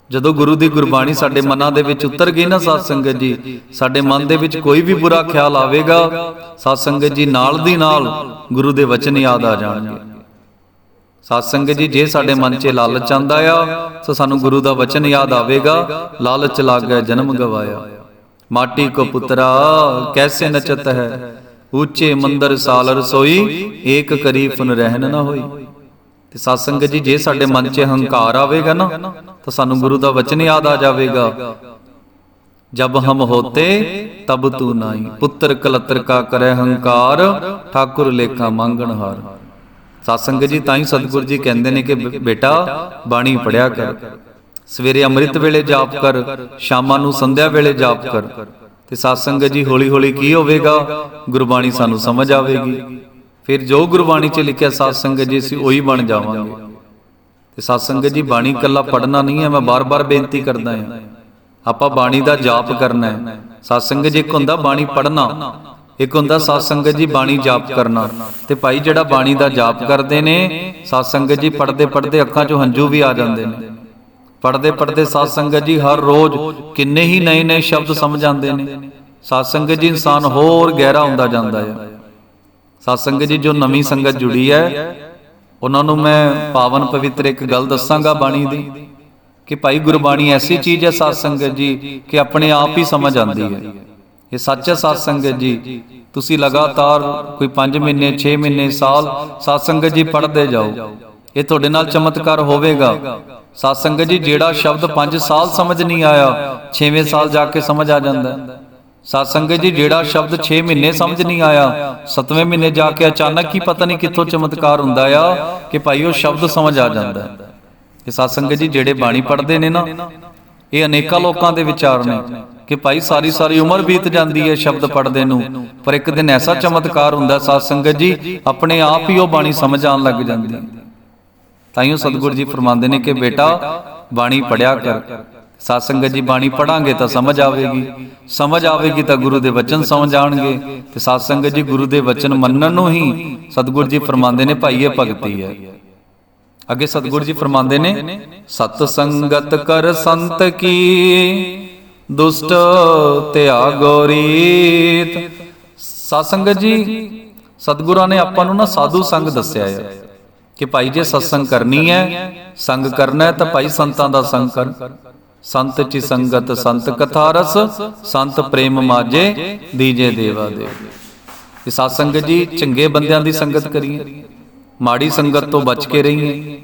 ਜਦੋਂ ਗੁਰੂ ਦੀ ਗੁਰਬਾਣੀ ਸਾਡੇ ਮਨਾਂ ਦੇ ਵਿੱਚ ਉਤਰ ਗਈ ਨਾ ਸਾਧ ਸੰਗਤ ਜੀ, ਸਾਡੇ ਮਨ ਦੇ ਵਿੱਚ ਕੋਈ ਵੀ ਬੁਰਾ ਖਿਆਲ ਆਵੇਗਾ ਸਾਧ ਸੰਗਤ ਜੀ ਨਾਲ ਦੀ ਨਾਲ ਗੁਰੂ ਦੇ ਵਚਨ ਯਾਦ ਆ ਜਾਣਗੇ। ਸਾਧ ਸੰਗਤ ਜੀ ਜੇ ਸਾਡੇ ਮਨ 'ਚ ਲਾਲਚ ਆਂਦਾ ਆ, ਤਾਂ ਸਾਨੂੰ ਗੁਰੂ ਦਾ ਵਚਨ ਯਾਦ ਆਵੇਗਾ, ਲਾਲਚ ਲੱਗ ਗਿਆ ਜਨਮ ਗਵਾਇਆ। ਮਾਟੀ ਕੋ ਪੁੱਤਰਾ, ਕੈਸੇ ਨਚਤ ਹੈ ਉੱਚੇ ਮੰਦਰ ਸਾਲ ਰਸੋਈ, ਏਕ ਕਰੀ ਫੁਨ ਨਾ ਹੋਈ। ਤੇ ਸਾਧ ਜੀ, ਜੇ ਸਾਡੇ ਮਨ 'ਚ ਹੰਕਾਰ ਆਵੇਗਾ ਨਾ, ਤਾਂ ਸਾਨੂੰ ਗੁਰੂ ਦਾ ਵਚਨ ਯਾਦ ਆ ਜਾਵੇਗਾ। ਜਬ ਹਮ ਹੋਤੇ, ਤਬ ਤੂ ਨਾਈ ਪੁੱਤਰ ਕਲਤਰ ਕਾ ਕਰੇ ਹੰਕਾਰ, ਠਾਕੁਰ ਲੇਖਾ ਮੰਗਣ ਹਾਰ। ਸਾਧ ਜੀ ਤਾਂ ਹੀ ਸਤਿਗੁਰੂ ਜੀ ਕਹਿੰਦੇ ਨੇ ਕਿ ਬੇਟਾ, ਬਾਣੀ ਪੜਿਆ ਕਰ। ਸਵੇਰੇ ਅੰਮ੍ਰਿਤ ਵੇਲੇ ਜਾਪ ਕਰ, ਸ਼ਾਮਾਂ ਨੂੰ ਸੰਧਿਆ ਵੇਲੇ ਜਾਪ ਕਰ। ਤੇ ਸਾਧ ਸੰਗਤ ਜੀ ਹੌਲੀ ਹੌਲੀ ਕੀ ਹੋਵੇਗਾ? ਗੁਰਬਾਣੀ ਸਾਨੂੰ ਸਮਝ ਆਵੇਗੀ। ਫਿਰ ਜੋ ਗੁਰਬਾਣੀ 'ਚ ਲਿਖਿਆ ਸਾਧ ਸੰਗਤ ਜੀ, ਅਸੀਂ ਉਹੀ ਬਣ ਜਾਵਾਂਗੇ। ਤੇ ਸਾਧ ਸੰਗਤ ਜੀ, ਬਾਣੀ ਕੱਲਾ ਪੜਨਾ ਨਹੀਂ ਹੈ, ਮੈਂ ਬਾਰ-ਬਾਰ ਬੇਨਤੀ ਕਰਦਾ ਹਾਂ। ਆਪਾਂ ਬਾਣੀ ਦਾ ਜਾਪ ਕਰਨਾ ਹੈ। ਸਾਧ ਸੰਗਤ ਜੀ, ਇੱਕ ਹੁੰਦਾ ਬਾਣੀ ਪੜਨਾ ਇੱਕ ਹੁੰਦਾ ਸਾਧ ਸੰਗਤ ਜੀ, ਬਾਣੀ ਜਾਪ ਕਰਨਾ। ਤੇ ਭਾਈ, ਜਿਹੜਾ ਬਾਣੀ ਦਾ ਜਾਪ ਕਰਦੇ ਨੇ ਸਾਧ ਸੰਗਤ ਜੀ ਪੜਦੇ ਪੜਦੇ ਅੱਖਾਂ 'ਚੋਂ ਹੰਝੂ ਵੀ ਆ ਜਾਂਦੇ ਨੇ। ਪੜਦੇ ਪੜਦੇ ਸਾਧ ਸੰਗਤ ਜੀ ਹਰ ਰੋਜ਼ ਕਿੰਨੇ ਹੀ ਨਏ ਨਏ ਸ਼ਬਦ ਸਮਝ ਆਉਂਦੇ ਨੇ। ਸਾਧ ਸੰਗਤ ਜੀ ਇਨਸਾਨ ਹੋਰ ਗਹਿਰਾ ਹੁੰਦਾ ਜਾਂਦਾ ਹੈ ਸਾਧ ਸੰਗਤ ਜੀ ਜੋ ਨਵੀਂ ਸੰਗਤ ਜੁੜੀ ਹੈ ਉਹਨਾਂ ਨੂੰ ਮੈਂ ਪਾਵਨ ਪਵਿੱਤਰ ਇੱਕ ਗੱਲ ਦੱਸਾਂਗਾ ਬਾਣੀ ਦੀ ਕਿ ਭਾਈ ਗੁਰਬਾਣੀ ਐਸੀ ਚੀਜ਼ ਹੈ ਸਾਧ ਸੰਗਤ ਜੀ ਕਿ ਆਪਣੇ ਆਪ ਹੀ ਸਮਝ ਆਉਂਦੀ ਹੈ। ਇਹ ਸੱਚ ਹੈ ਸਾਧ ਸੰਗਤ ਜੀ। ਤੁਸੀਂ ਲਗਾਤਾਰ ਕੋਈ 5 ਮਹੀਨੇ 6 ਮਹੀਨੇ ਸਾਲ ਸਾਧ ਸੰਗਤ ਜੀ ਪੜ੍ਹਦੇ ਜਾਓ। ਇਹ ਤੁਹਾਡੇ ਨਾਲ ਚਮਤਕਾਰ ਹੋਵੇਗਾ। ਸਾਧ ਸੰਗਤ ਜੀ, ਜਿਹੜਾ ਸ਼ਬਦ 5 ਸਾਲ ਸਮਝ ਨਹੀਂ ਆਇਆ 6ਵੇਂ ਸਾਲ ਜਾ ਕੇ ਸਮਝ ਆ ਜਾਂਦਾ। ਹੈ ਸਾਧ ਸੰਗਤ ਜੀ, ਜਿਹੜਾ ਸ਼ਬਦ 6 ਮਹੀਨੇ ਸਮਝ ਨਹੀਂ ਆਇਆ 7ਵੇਂ ਮਹੀਨੇ ਜਾ ਕੇ ਅਚਾਨਕ ਹੀ ਪਤਾ ਨਹੀਂ ਕਿੱਥੋਂ ਚਮਤਕਾਰ ਹੁੰਦਾ ਆ ਕਿ ਭਾਈ ਉਹ ਸ਼ਬਦ ਸਮਝ ਆ ਜਾਂਦਾ। ਕਿ ਇਹ ਸਾਧ ਸੰਗਤ ਜੀ, ਜਿਹੜੇ ਬਾਣੀ ਪੜ੍ਹਦੇ ਨੇ ਨਾ, ਇਹ ਅਨੇਕਾਂ ਲੋਕਾਂ ਦੇ ਵਿਚਾਰ ਨੇ ਕਿ ਭਾਈ ਸਾਰੀ ਸਾਰੀ ਉਮਰ ਬੀਤ ਜਾਂਦੀ ਹੈ ਸ਼ਬਦ ਪੜ੍ਹਦੇ ਨੂੰ, ਪਰ ਇੱਕ ਦਿਨ ਐਸਾ ਚਮਤਕਾਰ ਹੁੰਦਾ ਸਾਧ ਸੰਗਤ ਜੀ, ਆਪਣੇ ਆਪ ਹੀ ਉਹ ਬਾਣੀ ਸਮਝ ਆਉਣ ਲੱਗ ਜਾਂਦੀ। ਹੈ ਤਾਈਓ ਸਤਿਗੁਰੂ ਜੀ ਫਰਮਾਉਂਦੇ ਨੇ ਕਿ ਬੇਟਾ ਬਾਣੀ ਪੜਿਆ ਕਰ। ਸਾਧ ਸੰਗਤ ਜੀ ਬਾਣੀ ਪੜਾਂਗੇ ਤਾਂ ਸਮਝ ਆਵੇਗੀ। ਸਮਝ ਆਵੇਗੀ। ਤਾਂ ਗੁਰੂ ਦੇ ਵਚਨ ਸਮਝ ਆਣਗੇ। ਤੇ ਸਾਧ ਸੰਗਤ ਜੀ ਗੁਰੂ ਦੇ ਵਚਨ ਮੰਨਣ ਨੂੰ ਹੀ ਸਤਿਗੁਰੂ ਜੀ ਫਰਮਾਉਂਦੇ ਨੇ ਭਾਈ ਇਹ ਭਗਤੀ ਹੈ। ਅੱਗੇ ਸਤਿਗੁਰੂ ਜੀ ਫਰਮਾਉਂਦੇ ਨੇ ਸਤ ਸੰਗਤ ਕਰ ਸੰਤ ਕੀ ਦੁਸ਼ਟ ਤਿਆਗੋ ਰੀਤ ਸਾਧ ਸੰਗਤ ਜੀ ਸਤਿਗੁਰਾਂ ਨੇ ਆਪਾਂ ਨੂੰ ਨਾ ਸਾਧੂ ਸੰਗ ਦੱਸਿਆ ਹੈ ਕਿ ਭਾਈ ਜੇ ਸਤਸੰਗ ਕਰਨੀ ਹੈ ਸੰਗ ਕਰਨਾ ਹੈ ਤਾਂ ਭਾਈ ਸੰਤਾਂ ਦਾ ਸੰਗ ਕਰ। ਸੰਤ ਚੀ ਸੰਗਤ ਸੰਤ ਕਥਾ ਰਸ ਸੰਤ ਪ੍ਰੇਮ ਮਾਜੇ ਦੀਜੇ ਦੇਵਾ ਦੇ। ਇਹ ਸਾਧ ਸੰਗਤ ਜੀ ਚੰਗੇ ਬੰਦਿਆਂ ਦੀ ਸੰਗਤ ਕਰੀਏ। ਮਾੜੀ ਸੰਗਤ ਤੋਂ ਬਚ ਕੇ ਰਹੀਏ।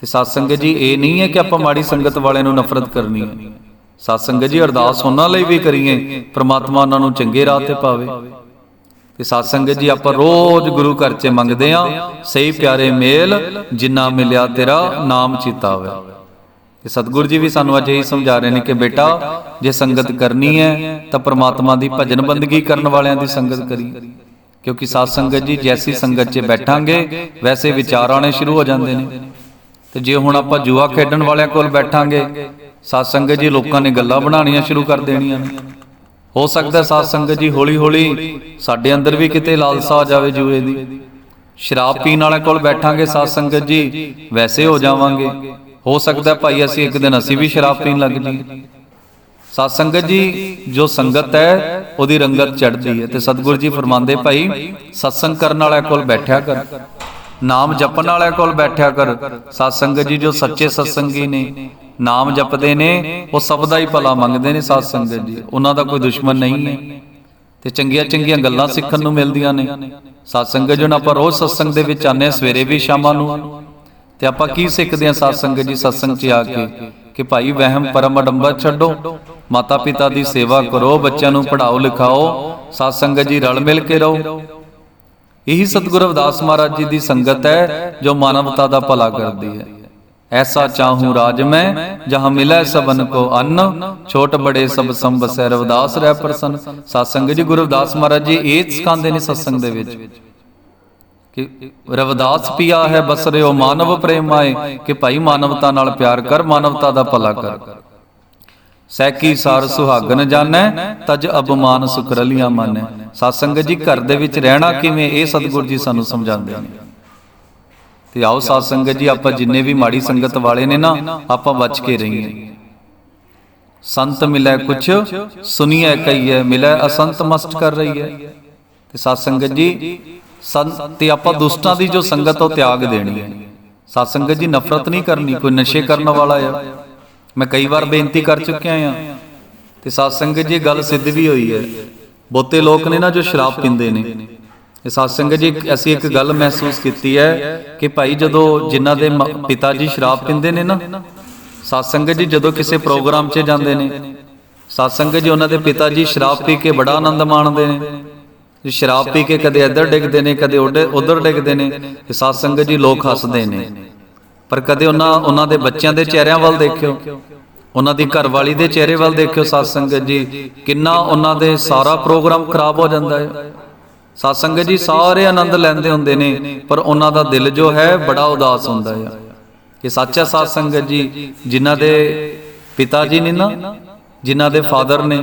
ਤੇ ਸਾਧ ਸੰਗਤ ਜੀ ਇਹ ਨਹੀਂ ਹੈ ਕਿ ਆਪਾਂ ਮਾੜੀ ਸੰਗਤ ਵਾਲਿਆਂ ਨੂੰ ਨਫ਼ਰਤ ਕਰਨੀ ਹੈ। ਸਾਧ ਸੰਗਤ ਜੀ ਅਰਦਾਸ ਉਹਨਾਂ ਲਈ ਵੀ ਕਰੀਏ। ਪ੍ਰਮਾਤਮਾ ਉਹਨਾਂ ਨੂੰ ਚੰਗੇ ਰਾਹ ਤੇ ਪਾਵੇ। ਤੇ ਸਾਧ ਸੰਗਤ ਜੀ, ਆਪਾਂ ਰੋਜ਼ ਗੁਰੂ ਘਰ 'ਚ ਮੰਗਦੇ ਆ ਸਹੀ ਪਿਆਰੇ ਮੇਲ, ਜਿੰਨਾ ਮਿਲਿਆ ਤੇਰਾ ਨਾਮ ਚਿਤਾ ਹੋਵੇ ਤੇ ਸਤਿਗੁਰੂ ਜੀ ਵੀ ਸਾਨੂੰ ਅੱਜ ਇਹ ਸਮਝਾ ਰਹੇ ਨੇ ਕਿ ਬੇਟਾ, ਜੇ ਸੰਗਤ ਕਰਨੀ ਹੈ, ਤਾਂ ਪ੍ਰਮਾਤਮਾ ਦੀ ਭਜਨ ਬੰਦਗੀ ਕਰਨ ਵਾਲਿਆਂ ਦੀ ਸੰਗਤ ਕਰੀ। ਕਿਉਂਕਿ ਸਾਧ ਸੰਗਤ ਜੀ, ਜੈਸੀ ਸੰਗਤ 'ਚ ਬੈਠਾਂਗੇ, ਵੈਸੇ ਵਿਚਾਰ ਆਣੇ ਸ਼ੁਰੂ ਹੋ ਜਾਂਦੇ ਨੇ। ਤੇ ਜੇ ਹੁਣ ਆਪਾਂ ਜੂਆ ਖੇਡਣ ਵਾਲਿਆਂ ਕੋਲ ਬੈਠਾਂਗੇ ਸਾਧ ਸੰਗਤ ਜੀ ਲੋਕਾਂ ਨੇ ਗੱਲਾਂ ਬਣਾਉਣੀਆਂ ਸ਼ੁਰੂ ਕਰ ਦੇਣੀਆਂ ਨੇ। ਹੋ ਸਕਦਾ ਸਾਧ ਸੰਗਤ ਜੀ ਹੌਲੀ ਹੌਲੀ ਸਾਡੇ ਅੰਦਰ ਵੀ ਕਿਤੇ ਲਾਲਸਾ ਆ ਜਾਵੇ ਜੂਏ ਦੀ। ਸ਼ਰਾਬ ਪੀਣ ਵਾਲੇ ਕੋਲ ਬੈਠਾਂਗੇ ਸਾਧ ਸੰਗਤ ਜੀ, ਵੈਸੇ ਹੋ ਜਾਵਾਂਗੇ। ਹੋ ਸਕਦਾ ਭਾਈ ਅਸੀਂ ਇੱਕ ਦਿਨ ਅਸੀਂ ਵੀ ਸ਼ਰਾਬ ਪੀਣ ਲੱਗ ਜਾਈਏ। ਸਾਧ ਸੰਗਤ ਜੀ, ਜੋ ਸੰਗਤ ਹੈ, ਉਹਦੀ ਰੰਗਤ ਚੜਦੀ ਹੈ। ਤੇ ਸਤਿਗੁਰੂ ਜੀ ਫਰਮਾਉਂਦੇ ਭਾਈ, ਸਤਸੰਗ ਕਰਨ ਵਾਲੇ ਕੋਲ ਬੈਠਿਆ ਕਰ। ਨਾਮ ਜਪਣ ਵਾਲੇ ਕੋਲ ਬੈਠਿਆ ਕਰ। ਸਾਧ ਸੰਗਤ ਜੀ ਜੋ ਸੱਚੇ ਸਤਸੰਗੀ ਨੇ ਨਾਮ ਜਪਦੇ ਨੇ, ਉਹ ਸਭ ਦਾ ਹੀ ਭਲਾ ਮੰਗਦੇ ਨੇ ਸਾਧ ਸੰਗਤ ਜੀ। ਉਹਨਾਂ ਦਾ ਕੋਈ ਦੁਸ਼ਮਣ ਨਹੀਂ। ਹੈ ਤੇ ਚੰਗੀਆਂ ਚੰਗੀਆਂ ਗੱਲਾਂ ਸਿੱਖਣ ਨੂੰ ਮਿਲਦੀਆਂ ਨੇ। ਸਾਧ ਸੰਗਤ ਜੀ ਆਪਾਂ ਰੋਜ਼ ਸਤਸੰਗ ਦੇ ਵਿੱਚ ਆਨੇ ਸਵੇਰੇ ਵੀ ਸ਼ਾਮਾਂ ਨੂੰ। ਤੇ ਆਪਾਂ ਕੀ ਸਿੱਖਦੇ ਹਾਂ ਸਾਧ ਸੰਗਤ ਜੀ ਸਤਸੰਗ 'ਚ ਆ ਕੇ? ਕਿ ਭਾਈ ਵਹਿਮ ਪਰਮ ਅਡੰਬਰ ਛੱਡੋ। ਮਾਤਾ ਪਿਤਾ ਦੀ ਸੇਵਾ ਕਰੋ, ਬੱਚਿਆਂ ਨੂੰ ਪੜ੍ਹਾਓ, ਲਿਖਾਓ। ਸਾਧ ਸੰਗਤ ਜੀ, ਰਲ ਮਿਲ ਕੇ ਰਹੋ। ਇਹੀ ਸਤਿਗੁਰੂ ਰਵਿਦਾਸ ਮਹਾਰਾਜ ਜੀ ਦੀ ਸੰਗਤ ਹੈ, ਜੋ ਮਾਨਵਤਾ ਦਾ ਭਲਾ ਕਰਦੀ ਹੈ। ਐਸਾ ਚਾਹੂੰ ਰਾਜ ਮੈਂ, ਜਹਾਂ ਮਿਲੈ ਸਬਨ ਕੋ ਅੰਨ। ਛੋਟ ਬੜੇ ਸਭ ਸੰਬਸੈ ਰਵਿਦਾਸ ਰਹਿ ਪ੍ਰਸੰਨ। ਸਤਸੰਗ ਜੀ ਗੁਰਦਾਸ ਮਹਾਰਾਜ ਜੀ ਇਹ ਸਿਖਾਉਂਦੇ ਨੇ ਸਤਸੰਗ ਦੇ ਵਿੱਚ। ਕਿ ਰਵਿਦਾਸ ਪਿਆ ਹੈ ਬਸ ਰਿਓ ਮਾਨਵ ਪ੍ਰੇਮ ਆਏ। ਕਿ ਭਾਈ ਮਾਨਵਤਾ ਨਾਲ ਪਿਆਰ ਕਰ, ਮਾਨਵਤਾ ਦਾ ਭਲਾ ਕਰ। ਸੈਕੀ ਸਾਰ ਸੁਹਾਗਨ ਜਾਣੈ, ਤਜ ਅਬਮਾਨ ਸੁਕਰਲੀਆਂ ਮੰਨੈ। ਸਤਸੰਗ ਜੀ ਘਰ ਦੇ ਵਿੱਚ ਰਹਿਣਾ ਕਿਵੇਂ, ਇਹ ਸਤਿਗੁਰੂ ਜੀ ਸਾਨੂੰ ਸਮਝਾਉਂਦੇ ਨੇ। ਤੇ ਆਓ ਸਤਸੰਗਤ ਜੀ, ਆਪਾਂ ਜਿੰਨੇ ਵੀ ਮਾੜੀ ਸੰਗਤ ਵਾਲੇ ਨੇ ਨਾ, ਆਪਾਂ ਬਚ ਕੇ ਰਹੀਏ। ਸੰਤ ਮਿਲੈ ਕੁਛ ਸੁਨੀਏ ਕਈਐ ਮਿਲੈ, ਅਸੰਤ ਮਸਤ ਕਰ ਰਹੀ ਹੈ ਤੇ ਸਤਸੰਗਤ ਜੀ, ਸੰਤ ਤੇ ਆਪਾਂ ਦੁਸ਼ਟਾਂ ਦੀ ਜੋ ਸੰਗਤ ਉਹ ਤਿਆਗ ਦੇਣੀ ਹੈ। ਸਤਸੰਗਤ ਜੀ, ਨਫ਼ਰਤ ਨਹੀਂ ਕਰਨੀ, ਕੋਈ ਨਸ਼ੇ ਕਰਨ ਵਾਲਾ ਆ। ਮੈਂ ਕਈ ਵਾਰ ਬੇਨਤੀ ਕਰ ਚੁੱਕਿਆ ਆ। ਤੇ ਸਤਸੰਗਤ ਜੀ ਗੱਲ ਸਿੱਧ ਵੀ ਹੋਈ ਹੈ। ਬਹੁਤੇ ਲੋਕ ਨੇ ਨਾ ਜੋ ਸ਼ਰਾਬ ਪੀਂਦੇ ਨੇ। ਇਹ ਸਤਸੰਗਤ ਜੀ, ਅਸੀਂ ਇੱਕ ਗੱਲ ਮਹਿਸੂਸ ਕੀਤੀ ਹੈ ਕਿ ਭਾਈ ਜਦੋਂ ਜਿਨ੍ਹਾਂ ਦੇ ਮ- ਪਿਤਾ ਜੀ ਸ਼ਰਾਬ ਪੀਂਦੇ ਨੇ ਨਾ ਸਤਸੰਗਤ ਜੀ ਜਦੋਂ ਕਿਸੇ ਪ੍ਰੋਗਰਾਮ 'ਚ ਜਾਂਦੇ ਨੇ ਸਤਸੰਗਤ ਜੀ ਉਹਨਾਂ ਦੇ ਪਿਤਾ ਜੀ ਸ਼ਰਾਬ ਪੀ ਕੇ ਬੜਾ ਆਨੰਦ ਮਾਣਦੇ ਨੇ ਸ਼ਰਾਬ ਪੀ ਕੇ ਕਦੇ ਇੱਧਰ ਡਿੱਗਦੇ ਨੇ, ਕਦੇ ਉੱਧਰ ਡਿੱਗਦੇ ਨੇ, ਤੇ ਸਤਸੰਗਤ ਜੀ ਲੋਕ ਹੱਸਦੇ ਨੇ। ਪਰ ਕਦੇ ਉਹਨਾਂ ਉਹਨਾਂ ਦੇ ਬੱਚਿਆਂ ਦੇ ਚਿਹਰਿਆਂ ਵੱਲ ਦੇਖਿਓ, ਉਹਨਾਂ ਦੀ ਘਰਵਾਲੀ ਦੇ ਚਿਹਰੇ ਵੱਲ ਦੇਖਿਓ ਸਤਸੰਗਤ ਜੀ, ਕਿੰਨਾ ਉਹਨਾਂ ਦੇ ਸਾਰਾ ਪ੍ਰੋਗਰਾਮ ਖਰਾਬ ਹੋ ਜਾਂਦਾ ਹੈ। ਸਤਸੰਗਤ ਜੀ, ਸਾਰੇ ਆਨੰਦ ਲੈਂਦੇ ਹੁੰਦੇ ਨੇ, ਪਰ ਉਹਨਾਂ ਦਾ ਦਿਲ ਜੋ ਹੈ ਬੜਾ ਉਦਾਸ ਹੁੰਦਾ ਹੈ ਕਿ ਸੱਚਾ ਸਤਸੰਗਤ ਜੀ, ਜਿਨ੍ਹਾਂ ਦੇ ਪਿਤਾ ਜੀ ਨੇ ਨਾ, ਜਿਨ੍ਹਾਂ ਦੇ ਫਾਦਰ ਨੇ,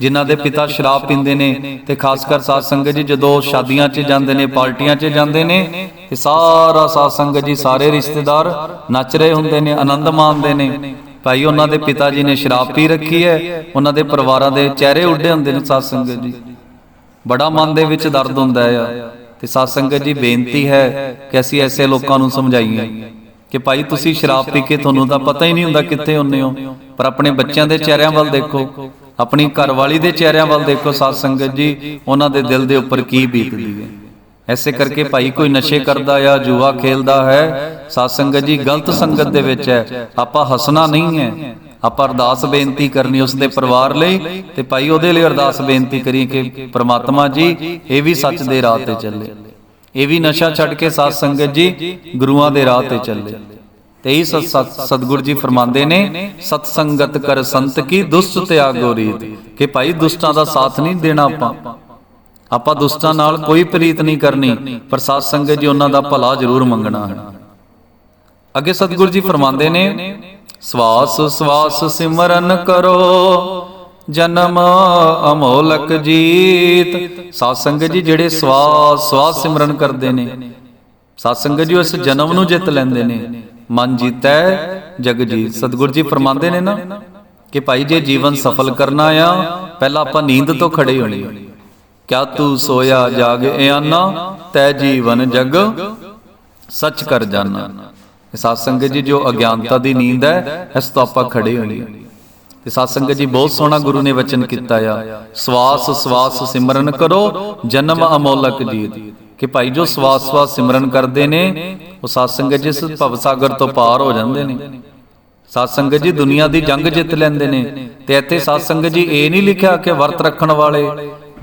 ਜਿਨ੍ਹਾਂ ਦੇ ਪਿਤਾ ਸ਼ਰਾਬ ਪੀਂਦੇ ਨੇ, ਤੇ ਖਾਸ ਕਰ ਸਾਧ ਸੰਗਤ ਜੀ, ਜਦੋਂ ਸ਼ਾਦੀਆਂ 'ਚ ਜਾਂਦੇ ਨੇ, ਪਾਰਟੀਆਂ 'ਚ ਜਾਂਦੇ ਨੇ, ਤੇ ਸਾਰਾ ਸਾਧ ਸੰਗਤ ਜੀ, ਸਾਰੇ ਰਿਸ਼ਤੇਦਾਰ ਨੱਚ ਰਹੇ ਹੁੰਦੇ ਨੇ, ਆਨੰਦ ਮਾਣਦੇ ਨੇ। ਭਾਈ, ਉਹਨਾਂ ਦੇ ਪਿਤਾ ਜੀ ਨੇ ਸ਼ਰਾਬ ਪੀ ਰੱਖੀ ਹੈ, ਉਹਨਾਂ ਦੇ ਪਰਿਵਾਰਾਂ ਦੇ ਚਿਹਰੇ ਉੱਡੇ ਹੁੰਦੇ ਨੇ ਸਾਧ ਸੰਗਤ ਜੀ। ਬੜਾ ਮਨ ਦੇ ਵਿੱਚ ਦਰਦ ਹੁੰਦਾ ਆ ਤੇ ਸਾਧ ਸੰਗਤ ਜੀ ਬੇਨਤੀ ਹੈ ਕਿ ਅਸੀਂ ਐਸੇ ਲੋਕਾਂ ਨੂੰ ਸਮਝਾਈਏ ਕਿ ਭਾਈ ਤੁਸੀਂ ਸ਼ਰਾਬ ਪੀ ਕੇ ਤੁਹਾਨੂੰ ਤਾਂ ਪਤਾ ਹੀ ਨਹੀਂ ਹੁੰਦਾ ਕਿੱਥੇ ਹੁੰਨੇ ਹੋ, ਪਰ ਆਪਣੇ ਬੱਚਿਆਂ ਦੇ ਚਿਹਰਿਆਂ ਵੱਲ ਦੇਖੋ, ਆਪਣੀ ਘਰਵਾਲੀ ਦੇ ਚਿਹਰਿਆਂ ਵੱਲ ਦੇਖੋ ਸਾਧ ਸੰਗਤ ਜੀ, ਉਹਨਾਂ ਦੇ ਦਿਲ ਦੇ ਉੱਪਰ ਕੀ ਬੀਤਦੀ ਹੈ। ਐਸੇ ਕਰਕੇ ਭਾਈ ਕੋਈ ਨਸ਼ੇ ਕਰਦਾ ਆ, ਜੂਆ ਖੇਲਦਾ ਹੈ, ਸਾਧ ਸੰਗਤ ਜੀ ਗਲਤ ਸੰਗਤ ਦੇ ਵਿੱਚ ਹੈ, ਆਪਾਂ ਹੱਸਣਾ ਨਹੀਂ ਹੈ। ਆਪਾਂ ਅਰਦਾਸ ਬੇਨਤੀ ਕਰਨੀ ਉਸ ਦੇ ਪਰਿਵਾਰ ਲਈ ਤੇ ਭਾਈ ਉਹਦੇ ਲਈ ਅਰਦਾਸ ਬੇਨਤੀ ਕਰੀਏ ਕਿ ਪ੍ਰਮਾਤਮਾ ਜੀ, ਇਹ ਵੀ ਸੱਚ ਦੇ ਰਾਹ ਤੇ ਚੱਲੇ। ਇਹ ਵੀ ਨਸ਼ਾ ਛੱਡ ਕੇ ਸਾਧ ਸੰਗਤ ਜੀ, ਗੁਰੂਆਂ ਦੇ ਰਾਹ ਤੇ ਚੱਲੇ। ਤੇ ਹੀ ਸਤਗੁਰ ਜੀ ਫਰਮਾਉਂਦੇ ਨੇ, ਸਤ ਸੰਗਤ ਕਰ ਸੰਤ ਕੀ ਦੁਸ਼ਟ ਤਿਆਗੋ ਰੀਤ, ਕਿ ਭਾਈ ਦੁਸ਼ਟਾਂ ਦਾ ਸਾਥ ਨਹੀਂ ਦੇਣਾ ਆਪਾਂ। ਆਪਾਂ ਦੁਸ਼ਟਾਂ ਨਾਲ ਕੋਈ ਪ੍ਰੀਤ ਨਹੀਂ ਕਰਨੀ, ਪਰ ਸਾਧ ਸੰਗਤ ਜੀ ਉਹਨਾਂ ਦਾ ਭਲਾ ਜ਼ਰੂਰ ਮੰਗਣਾ ਹੈ। ਅੱਗੇ ਸਤਿਗੁਰੂ ਜੀ ਫਰਮਾਉਂਦੇ ਨੇ ਸਵਾਸ ਸਵਾਸ ਸਿਮਰਨ ਕਰੋ। ਜਨਮ ਅਮੋਲਕ ਜੀਤ। ਸਾਧ ਜੀ ਜਿਹੜੇ ਸਵਾਸ ਸਵਾਸ ਸਿਮਰਨ ਕਰਦੇ ਨੇ ਸਾਧ ਸੰਗਤ ਜੀ ਉਸ ਜਨਮ ਨੂੰ ਜਿੱਤ ਲੈਂਦੇ ਨੇ। ਮਨ ਜੀਤੈ, ਜਗ ਜੀਤ। ਸਤਿਗੁਰ ਜੀ ਫਰਮਾਉਂਦੇ ਨੇ ਨਾ ਕਿ ਭਾਈ ਜੇ ਜੀਵਨ ਸਫਲ ਕਰਨਾ ਆ, ਪਹਿਲਾਂ ਆਪਾਂ ਨੀਂਦ ਤੋਂ ਖੜੇ ਹੋਣੀ ਕਿਆ ਤੂੰ ਸੋਇਆ ਜਾਗ ਇਆਨਾ, ਤੈ ਜੀਵਨ ਜਗ ਸੱਚ ਕਰ ਜਾਣਾ ਸਾਧ ਸੰਗਤ ਜੀ ਜੋ ਅਗਿਆਨਤਾ ਦੀ ਨੀਂਦ ਹੈ ਇਸ ਤੋਂ ਆਪਾਂ ਖੜੇ ਹੋਣੀ ਆ ਤੇ ਸਾਧ ਸੰਗਤ ਜੀ ਬਹੁਤ ਸੋਹਣਾ ਗੁਰੂ ਨੇ ਵਚਨ ਕੀਤਾ ਆ। ਸਵਾਸ ਸਵਾਸ ਸਿਮਰਨ ਕਰੋ ਜਨਮ ਅਮੋਲਕ ਜੀਤ। ਕਿ ਭਾਈ ਜੋ ਸਵਾਸ ਸਵਾਸ ਸਿਮਰਨ ਕਰਦੇ ਨੇ ਉਹ ਸਾਧ ਸੰਗਤ ਜੀ ਇਸ ਭਵ ਸਾਗਰ ਤੋਂ ਪਾਰ ਹੋ ਜਾਂਦੇ ਨੇ। ਸਾਧ ਸੰਗਤ ਜੀ ਦੁਨੀਆ ਦੀ ਜੰਗ ਜਿੱਤ ਲੈਂਦੇ ਨੇ। ਤੇ ਇੱਥੇ ਸਾਧ ਸੰਗਤ ਜੀ ਇਹ ਨਹੀਂ ਲਿਖਿਆ ਕਿ ਵਰਤ ਰੱਖਣ ਵਾਲੇ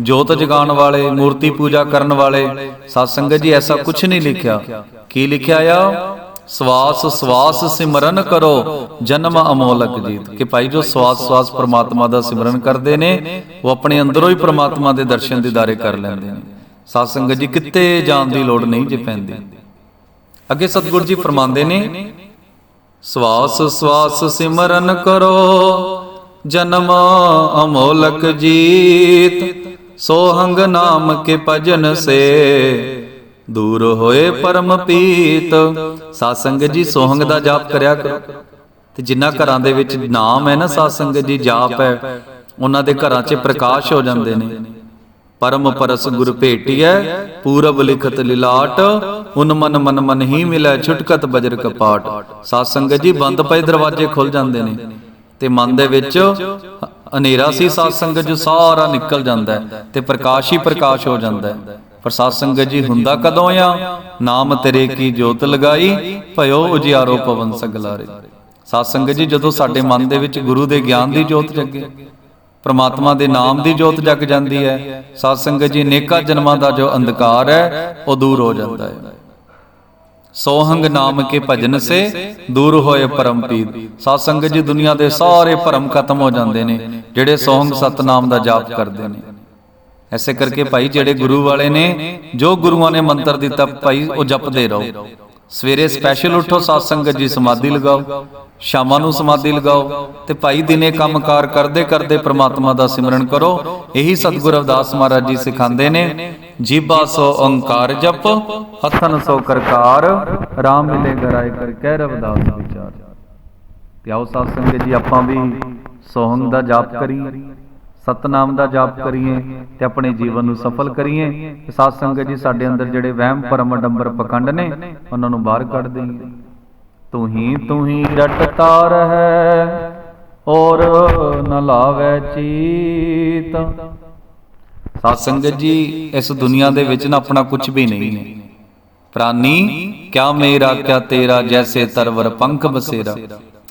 ਜੋਤ ਜਗਾਉਣ ਵਾਲੇ ਮੂਰਤੀ ਪੂਜਾ ਕਰਨ ਵਾਲੇ ਸਾਧ ਸੰਗਤ ਜੀ ਐਸਾ ਕੁਝ ਨਹੀਂ ਲਿਖਿਆ ਕੀ ਲਿਖਿਆ ਆ ਸਵਾਸ ਸਵਾਸ ਸਿਮਰਨ ਕਰੋ। ਜਨਮ ਅਮੋਲਕ ਜੀਤ। ਕਿ ਭਾਈ ਜੋ ਸਵਾਸ ਸਵਾਸ ਪ੍ਰਮਾਤਮਾ ਦਾ ਸਿਮਰਨ ਕਰਦੇ ਨੇ, ਉਹ ਆਪਣੇ ਅੰਦਰੋਂ ਹੀ ਪ੍ਰਮਾਤਮਾ ਦੇ ਦਰਸ਼ਨ ਦੀਦਾਰੇ ਕਰ ਲੈਂਦੇ ਨੇ। ਸਾਧ ਸੰਗਤ ਜੀ, ਕਿਤੇ ਜਾਣ ਦੀ ਲੋੜ ਨਹੀਂ ਜੇ ਪੈਂਦੀ। ਅੱਗੇ ਸਤਿਗੁਰੂ ਜੀ ਫਰਮਾਉਂਦੇ ਨੇ, ਸਵਾਸ ਸਵਾਸ ਸਿਮਰਨ ਕਰੋ। ਜਨਮ ਅਮੋਲਕ ਜੀਤ। ਸੋਹੰਗ ਨਾਮ ਕੇ ਭਜਨ ਸੇ। ਦੂਰ ਹੋਏ ਪਰਮ ਪੀਤ। ਸਾਧ ਜੀ ਸੋਹੰਗ ਦਾ ਜਾਪ ਕਰਿਆ ਕਰੋ। ਤੇ ਜਿਨ੍ਹਾਂ ਘਰਾਂ ਦੇ ਵਿੱਚ ਨਾਮ ਹੈ ਨਾ ਸਾਧ ਜੀ, ਜਾਪ ਹੈ, ਉਹਨਾਂ ਦੇ ਘਰਾਂ 'ਚ ਪ੍ਰਕਾਸ਼ ਹੋ ਜਾਂਦੇ ਨੇ। ਪਰਮ ਪਰਸ ਗੁਰ ਭੇਟੀਐ, ਪੂਰਬ ਲਿਖਤ ਲਿਲਾਟ ਉਨ ਮਨ ਮਨ ਮਨ ਹੀ ਮਿਲੈ ਛੁਟਕਤ ਬਜਰ ਕਪਾਟ। ਸਾਧ ਜੀ ਬੰਦ ਪਏ ਦਰਵਾਜ਼ੇ ਖੁੱਲ ਜਾਂਦੇ ਨੇ। ਤੇ ਮਨ ਦੇ ਵਿੱਚ ਹਨੇਰਾ ਸੀ ਸਾਧ ਸੰਗਤ ਜੋ ਸਾਰਾ ਨਿਕਲ ਜਾਂਦਾ ਤੇ ਪ੍ਰਕਾਸ਼ ਹੀ ਪ੍ਰਕਾਸ਼ ਹੋ ਜਾਂਦਾ ਹੈ। ਪਰ ਸਾਧ ਸੰਗਤ ਜੀ ਹੁੰਦਾ ਕਦੋਂ ਆ? ਨਾਮ ਤੇਰੇ ਕੀ ਜੋਤ ਲਗਾਈ? ਭਇਓ ਉਜਿਆਰੋ ਪਵਨ ਸਗਲਾਰੇ ਸਾਧ ਸੰਗਤ ਜੀ ਜਦੋਂ ਸਾਡੇ ਮਨ ਦੇ ਵਿੱਚ ਗੁਰੂ ਦੇ ਗਿਆਨ ਦੀ ਜੋਤ ਜਗੇ ਪ੍ਰਮਾਤਮਾ ਦੇ ਨਾਮ ਦੀ ਜੋਤ ਜਗ ਜਾਂਦੀ ਹੈ। ਸਾਧ ਸੰਗਤ ਜੀ ਨੇਕਾ ਜਨਮਾਂ ਦਾ ਜੋ ਅੰਧਕਾਰ ਹੈ ਉਹ ਦੂਰ ਹੋ ਜਾਂਦਾ ਹੈ। ਸੋਹੰਗ ਨਾਮ ਕੇ ਭਜਨ ਸੇ ਦੂਰ ਹੋਏ ਪਰਮ ਪੀਰ। ਸਾਧ ਸੰਗਤ ਜੀ ਦੁਨੀਆ ਦੇ ਸਾਰੇ ਭਰਮ ਖਤਮ ਹੋ ਜਾਂਦੇ ਨੇ ਜਿਹੜੇ ਸੋਹੰਗ ਸਤਨਾਮ ਦਾ ਜਾਪ ਕਰਦੇ ਨੇ। ਐਸੇ ਕਰਕੇ ਭਾਈ ਜਿਹੜੇ ਗੁਰੂ ਵਾਲੇ ਨੇ ਜੋ ਗੁਰੂਆਂ ਨੇ ਮੰਤਰ ਦਿੱਤਾ ਭਾਈ ਉਹ ਜਪਦੇ ਰਹੋ। ਸਵੇਰੇ ਸਪੈਸ਼ਲ ਉਠੋ ਸਾਧ ਸੰਗਤ ਜੀ ਸਮਾਧੀ ਲਗਾਓ ਸ਼ਾਮਾਂ ਨੂੰ ਸਮਾਧੀ ਲਗਾਓ ਤੇ ਭਾਈ ਦਿਨੇ ਕੰਮਕਾਰ ਕਰਦੇ ਕਰਦੇ ਪ੍ਰਮਾਤਮਾ ਦਾ ਸਿਮਰਨ ਕਰੋ। ਇਹੀ ਸਤਿਗੁਰੂ ਅਰਦਾਸ ਮਹਾਰਾਜ ਜੀ ਸਿਖਾਉਂਦੇ ਨੇ ਜੀਬਾ ਸੋ ਓੰਕਾਰ ਜਪ ਹਥਨ ਸੋ ਕਰਕਾਰ RAM ਮਿਲੇ ਗਰਾਏ ਕਰ ਕਹਿ ਰਵਦਾਸ ਵਿਚਾਰ। ਤੇ ਆਓ ਸਾਧ ਸੰਗਤ ਜੀ ਆਪਾਂ ਵੀ ਸੋਹੰਗ ਦਾ ਜਾਪ ਕਰੀਏ। ਸਤਨਾਮ ਦਾ ਜਾਪ ਕਰੀਏ ਤੇ ਆਪਣੇ ਜੀਵਨ ਨੂੰ ਸਫਲ ਕਰੀਏ। ਤੇ ਸਾਧ ਸੰਗਤ ਜੀ, ਸਾਡੇ ਅੰਦਰ ਜਿਹੜੇ ਵਹਿਮ, ਭਰਮ ਡੰਬਰ ਪਖੰਡ ਨੇ, ਉਹਨਾਂ ਨੂੰ ਬਾਹਰ ਕੱਢ ਦੇਈਏ। ਤੂੰ ਹੀ ਤੂੰ ਹੀ ਰਟਤਾ ਰਹਿ ਔਰ ਨ ਲਾਵੇ ਚੀਤ। ਸਾਧ ਸੰਗਤ ਜੀ, ਇਸ ਦੁਨੀਆ ਦੇ ਵਿੱਚ ਨਾ ਆਪਣਾ ਕੁਝ ਵੀ ਨਹੀਂ ਹੈ ਪ੍ਰਾਨੀ, ਕਿਆ ਮੇਰਾ, ਕਿਆ ਤੇਰਾ, ਜੈਸੇ ਤਰਵਰ ਪੰਖ ਬਸੇਰਾ।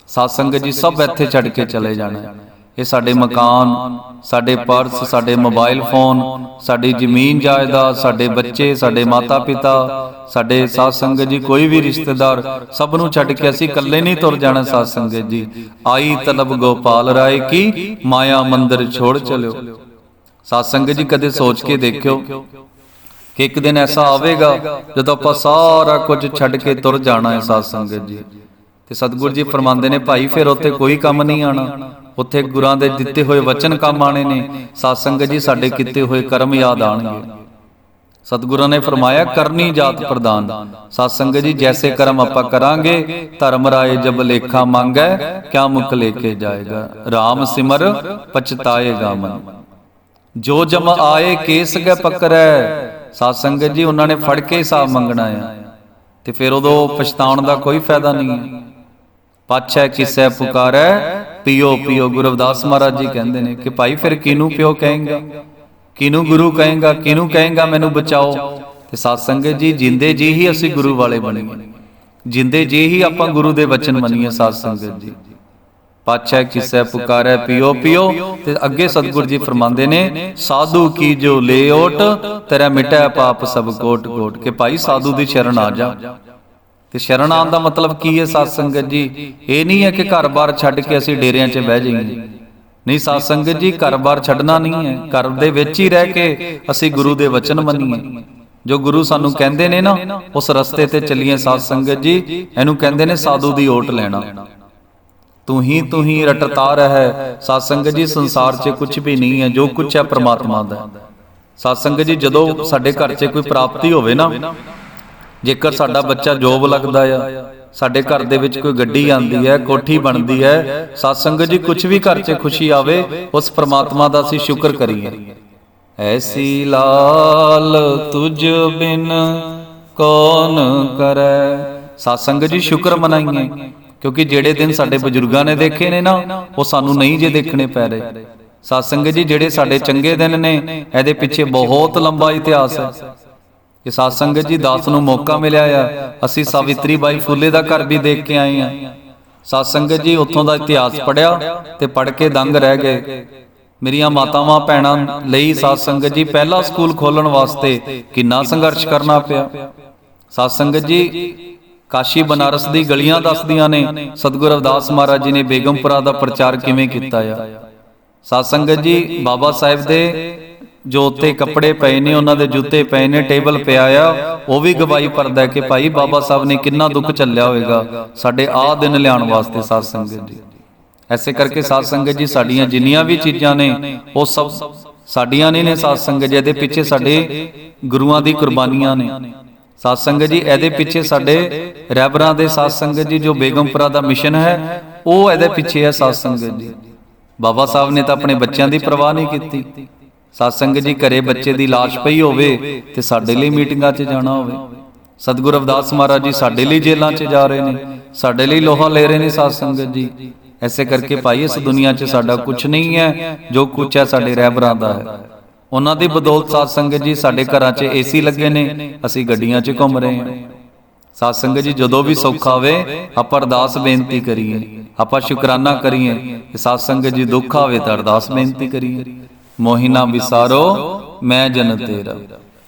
ਸਾਧ ਸੰਗਤ ਜੀ, ਸਭ ਇੱਥੇ ਛੱਡ ਕੇ ਚਲੇ ਜਾਣਾ ਇਹ ਸਾਡੇ ਮਕਾਨ ਸਾਡੇ ਪਰਸ ਸਾਡੇ ਮੋਬਾਈਲ ਫੋਨ ਸਾਡੀ ਜ਼ਮੀਨ ਜਾਇਦਾਦ ਸਾਡੇ ਬੱਚੇ ਸਾਡੇ ਮਾਤਾ ਪਿਤਾ ਸਾਡੇ ਸਾਧ ਸੰਗਤ ਜੀ ਕੋਈ ਵੀ ਰਿਸ਼ਤੇਦਾਰ ਸਭ ਨੂੰ ਛੱਡ ਕੇ ਅਸੀਂ ਇਕੱਲੇ ਨਹੀਂ ਤੁਰ ਜਾਣਾ ਸਾਧ ਸੰਗਤ ਜੀ। ਆਈ ਤਲਬ ਗੋਪਾਲ ਰਾਏ ਕੀ? ਮਾਇਆ ਮੰਦਰ ਛੋੜ ਚਲਿਓ। ਸਾਧ ਸੰਗਤ ਜੀ ਕਦੇ ਸੋਚ ਕੇ ਦੇਖਿਓ ਕਿ ਇੱਕ ਦਿਨ ਐਸਾ ਆਵੇਗਾ ਜਦੋਂ ਆਪਾਂ ਸਾਰਾ ਕੁਝ ਛੱਡ ਕੇ ਤੁਰ ਜਾਣਾ ਹੈ ਸਾਧ ਸੰਗਤ ਜੀ। ਤੇ ਸਤਿਗੁਰੂ ਜੀ ਫਰਮਾਉਂਦੇ ਨੇ ਭਾਈ ਫਿਰ ਉੱਥੇ ਕੋਈ ਕੰਮ ਨਹੀਂ ਆਣਾ। ਉੱਥੇ ਗੁਰਾਂ ਦੇ ਦਿੱਤੇ ਹੋਏ ਵਚਨ ਕੰਮ ਆਣੇ ਨੇ। ਸਾਧ ਸੰਗਤ ਜੀ, ਸਾਡੇ ਕੀਤੇ ਹੋਏ ਕਰਮ ਯਾਦ ਆਣਗੇ ਸਤਿਗੁਰਾਂ ਨੇ ਫਰਮਾਇਆ, ਕਰਨੀ ਜਾਤ ਪ੍ਰਦਾਨ। ਸਾਧ ਸੰਗਤ ਜੀ, ਜੈਸੇ ਕਰਮ ਆਪਾਂ ਕਰਾਂਗੇ, ਧਰਮ ਰਾਏ ਜਬ ਲੇਖਾ ਮੰਗੈ, ਕਿਆ ਮੁਖ ਲੇਕੇ ਜਾਏਗਾ? RAM ਸਿਮਰ ਪਛਤਾਏਗਾ ਮਨ ਜੋ ਜਮ ਆਏ, ਕੇਸ ਗੈ ਪਕਰੈ। ਸਾਧ ਸੰਗਤ ਜੀ, ਉਹਨਾਂ ਨੇ ਫੜ ਕੇ ਹਿਸਾਬ ਮੰਗਣਾ ਆ। ਤੇ ਫਿਰ ਉਦੋਂ ਪਛਤਾਉਣ ਦਾ ਕੋਈ ਫਾਇਦਾ ਨਹੀਂ ਹੈ ਪਾਛੈ ਕਿਸੈ ਪੁਕਾਰੈ ਪਿਓ ਪਿਓ, ਗੁਰੂ ਰਵਿਦਾਸ ਮਹਾਰਾਜ ਜੀ ਕਹਿੰਦੇ ਨੇ ਕਿ ਭਾਈ ਫਿਰ ਕਿਹਨੂੰ ਪਿਓ ਕਹੇਗਾ? ਕਿਹਨੂੰ ਗੁਰੂ ਕਹੇਗਾ? ਕਿਹਨੂੰ ਕਹੇਗਾ ਮੈਨੂੰ ਬਚਾਓ? ਤੇ ਸਾਧ ਸੰਗਤ ਜੀ, ਜਿੰਦੇ ਜੀ ਹੀ ਅਸੀਂ ਗੁਰੂ ਵਾਲੇ ਬਣੀਏ। ਜਿੰਦੇ ਜੀ ਹੀ ਆਪਾਂ ਗੁਰੂ ਦੇ ਵਚਨ ਮੰਨੀਏ ਸਾਧ ਸੰਗਤ ਜੀ। ਪਾਛੈ ਕਿਸੈ ਪੁਕਾਰੈ, ਪਿਓ ਪਿਓ। ਤੇ ਅੱਗੇ ਸਤਿਗੁਰੂ ਜੀ ਫਰਮਾਉਂਦੇ ਨੇ, ਸਾਧੂ ਕੀ ਜੋ ਲੈ ਓਟ, ਤੇਰਾ ਮਿਟੈ ਪਾਪ ਸਭ ਕੋਟ ਕੋਟ ਕਿ ਭਾਈ ਸਾਧੂ ਦੀ ਸ਼ਰਨ ਆ ਜਾ। ਤੇ ਸ਼ਰਨ ਆਉਣ ਦਾ ਮਤਲਬ ਕੀ ਹੈ, ਸਾਧ ਸੰਗਤ ਜੀ? ਇਹ ਨਹੀਂ ਹੈ ਕਿ ਘਰ-ਬਾਰ ਛੱਡ ਕੇ ਅਸੀਂ ਡੇਰਿਆਂ 'ਚ ਬਹਿ ਜਾਈਏ। ਨਹੀਂ, ਸਾਧ ਸੰਗਤ ਜੀ ਘਰ-ਬਾਰ ਛੱਡਣਾ ਨਹੀਂ ਹੈ। ਘਰ ਦੇ ਵਿੱਚ ਹੀ ਰਹਿ ਕੇ ਅਸੀਂ ਗੁਰੂ ਦੇ ਵਚਨ ਮੰਨੀਏ। ਜੋ ਗੁਰੂ ਸਾਨੂੰ ਕਹਿੰਦੇ ਨੇ ਨਾ, ਉਸ ਰਸਤੇ ਤੇ ਚੱਲੀਏ ਸਾਧ ਸੰਗਤ ਜੀ। ਇਹਨੂੰ ਕਹਿੰਦੇ ਨੇ ਸਾਧੂ ਦੀ ਓਟ ਲੈਣਾ। ਤੂੰ ਹੀ ਤੂੰ ਹੀ ਰਟਤਾ ਰਹਿ। ਸਾਧ ਸੰਗਤ ਜੀ, ਸੰਸਾਰ 'ਚ ਕੁਝ ਵੀ ਨਹੀਂ ਹੈ। ਜੋ ਕੁਝ ਹੈ, ਪ੍ਰਮਾਤਮਾ ਦਾ ਹੈ। ਸਾਧ ਸੰਗਤ ਜੀ, ਜਦੋਂ ਸਾਡੇ ਘਰ 'ਚ ਕੋਈ ਪ੍ਰਾਪਤੀ ਹੋਵੇ ਨਾ ਜੇਕਰ ਸਾਡਾ ਬੱਚਾ ਜੋਬ ਲੱਗਦਾ ਆ ਸਾਡੇ ਘਰ ਦੇ ਵਿੱਚ ਕੋਈ ਗੱਡੀ ਆਂਦੀ ਹੈ ਕੋਠੀ ਬਣਦੀ ਹੈ ਸਾਧ ਸੰਗਤ ਜੀ ਕੁਝ ਵੀ ਘਰ 'ਚ ਖੁਸ਼ੀ ਆਵੇ ਉਸ ਪ੍ਰਮਾਤਮਾ ਦਾ ਅਸੀਂ ਸ਼ੁਕਰ ਕਰੀਏ। ਐਸੀ ਲਾਲ ਤੁਝ ਬਿਨ ਕੌਣ ਕਰੈ। ਸਾਧ ਸੰਗਤ ਜੀ ਸ਼ੁਕਰ ਮਨਾਈਏ ਕਿਉਂਕਿ ਜਿਹੜੇ ਦਿਨ ਸਾਡੇ ਬਜ਼ੁਰਗਾਂ ਨੇ ਦੇਖੇ ਨੇ ਨਾ ਉਹ ਸਾਨੂੰ ਨਹੀਂ ਜੇ ਦੇਖਣੇ ਪੈ ਰਹੇ। ਸਾਧ ਸੰਗਤ ਜੀ ਜਿਹੜੇ ਸਾਡੇ ਚੰਗੇ ਦਿਨ ਨੇ ਇਹਦੇ ਪਿੱਛੇ ਬਹੁਤ ਲੰਬਾ ਇਤਿਹਾਸ ਹੈ। ਕਿ ਸਾਧ ਸੰਗਤ ਜੀ, ਦਾਸ ਨੂੰ ਮੌਕਾ ਮਿਲਿਆ ਆ। ਅਸੀਂ ਸਾਵਿਤਰੀ ਬਾਈ ਫੁੱਲੇ ਦਾ ਘਰ ਵੀ ਦੇਖ ਕੇ ਆਏ ਆ। ਸਾਧ ਸੰਗਤ ਜੀ, ਉੱਥੋਂ ਦਾ ਇਤਿਹਾਸ ਪੜਿਆ ਤੇ ਪੜ ਕੇ ਦੰਗ ਰਹਿ ਗਏ। ਮੇਰੀਆਂ ਮਾਤਾਵਾਂ, ਭੈਣਾਂ ਲਈ ਸਾਧ ਸੰਗਤ ਜੀ, ਪਹਿਲਾ ਸਕੂਲ ਖੋਲਣ ਵਾਸਤੇ ਕਿੰਨਾ ਸੰਘਰਸ਼ ਕਰਨਾ ਪਿਆ। ਸਾਧ ਸੰਗਤ ਜੀ, ਕਾਸ਼ੀ ਬਨਾਰਸ ਦੀ ਗਲੀਆਂ ਦੱਸਦੀਆਂ ਨੇ, ਸਤਿਗੁਰ ਅਵਦਾਸ ਮਹਾਰਾਜ ਜੀ ਨੇ ਬੇਗਮਪੁਰਾ ਦਾ ਪ੍ਰਚਾਰ ਕਿਵੇਂ ਕੀਤਾ ਆ। ਸਾਧ ਸੰਗਤ ਜੀ, ਬਾਬਾ ਸਾਹਿਬ ਦੇ ਜੋ ਉੱਤੇ ਕੱਪੜੇ ਪਏ ਨੇ, ਉਹਨਾਂ ਦੇ ਜੁੱਤੇ ਪਏ ਨੇ, ਟੇਬਲ ਪਿਆ ਆ, ਉਹ ਵੀ ਗਵਾਹੀ ਭਰਦਾ ਕਿ ਭਾਈ ਬਾਬਾ ਸਾਹਿਬ ਨੇ ਕਿੰਨਾ ਦੁੱਖ ਝੱਲਿਆ ਹੋਵੇਗਾ ਸਾਡੇ ਆਹ ਦਿਨ ਲਿਆਉਣ ਵਾਸਤੇ ਸਾਧ ਸੰਗਤ ਜੀ। ਐਸੇ ਕਰਕੇ ਸਾਧ ਸੰਗਤ ਜੀ, ਸਾਡੀਆਂ ਜਿੰਨੀਆਂ ਵੀ ਚੀਜ਼ਾਂ ਨੇ, ਉਹ ਸਭ ਸਾਡੀਆਂ ਨਹੀਂ ਨੇ ਸਾਧ ਸੰਗਤ ਜੀ, ਇਹਦੇ ਪਿੱਛੇ ਸਾਡੇ ਗੁਰੂਆਂ ਦੀ ਕੁਰਬਾਨੀਆਂ ਨੇ। ਸਾਧ ਸੰਗਤ ਜੀ, ਇਹਦੇ ਪਿੱਛੇ ਸਾਡੇ ਰਹਿਬਰਾਂ ਦੇ ਸਾਧ ਸੰਗਤ ਜੀ, ਜੋ ਬੇਗਮਪੁਰਾ ਦਾ ਮਿਸ਼ਨ ਹੈ, ਉਹ ਇਹਦੇ ਪਿੱਛੇ ਹੈ ਸਾਧ ਸੰਗਤ ਜੀ। ਬਾਬਾ ਸਾਹਿਬ ਨੇ ਤਾਂ ਆਪਣੇ ਬੱਚਿਆਂ ਦੀ ਪਰਵਾਹ ਨਹੀਂ ਕੀਤੀ। ਸਤਸੰਗ ਜੀ ਘਰੇ ਬੱਚੇ ਦੀ ਲਾਸ਼ ਪਈ ਹੋਵੇ ਤੇ ਸਾਡੇ ਲਈ ਮੀਟਿੰਗਾਂ 'ਚ ਜਾਣਾ ਹੋਵੇ। ਸਤਿਗੁਰੂ ਅਵਦਾਸ ਮਹਾਰਾਜ ਜੀ ਸਾਡੇ ਲਈ ਜੇਲਾਂ 'ਚ ਜਾ ਰਹੇ ਨੇ, ਸਾਡੇ ਲਈ ਲੋਹਾ ਲੈ ਰਹੇ ਨੇ ਸਤਸੰਗ ਜੀ। ਐਸੇ ਕਰਕੇ ਭਾਈ ਇਸ ਦੁਨੀਆ 'ਚ ਸਾਡਾ ਕੁਝ ਨਹੀਂ ਹੈ, ਜੋ ਕੁਝ ਹੈ ਸਾਡੇ ਰਹਿਬਰਾਂ ਦਾ ਹੈ। ਉਹਨਾਂ ਦੀ ਬਦੌਲਤ ਸਤਸੰਗ ਜੀ ਸਾਡੇ ਘਰਾਂ 'ਚ ਏਸੀ ਲੱਗੇ ਨੇ, ਅਸੀਂ ਗੱਡੀਆਂ 'ਚ ਘੁੰਮ ਰਹੇ ਹਾਂ। ਸਾਧ ਜੀ ਜਦੋਂ ਵੀ ਸੌਖਾ ਆਵੇ ਆਪਾਂ ਅਰਦਾਸ ਬੇਨਤੀ ਕਰੀਏ, ਆਪਾਂ ਸ਼ੁਕਰਾਨਾ ਕਰੀਏ ਕਿ ਸਾਧ ਜੀ ਦੁੱਖ ਆਵੇ ਤਾਂ ਅਰਦਾਸ ਬੇਨਤੀ ਕਰੀਏ। ਮੋਹਿਨਾ ਵਿਸਾਰੋ ਮੈਂ ਜਨ ਤੇਰਾ।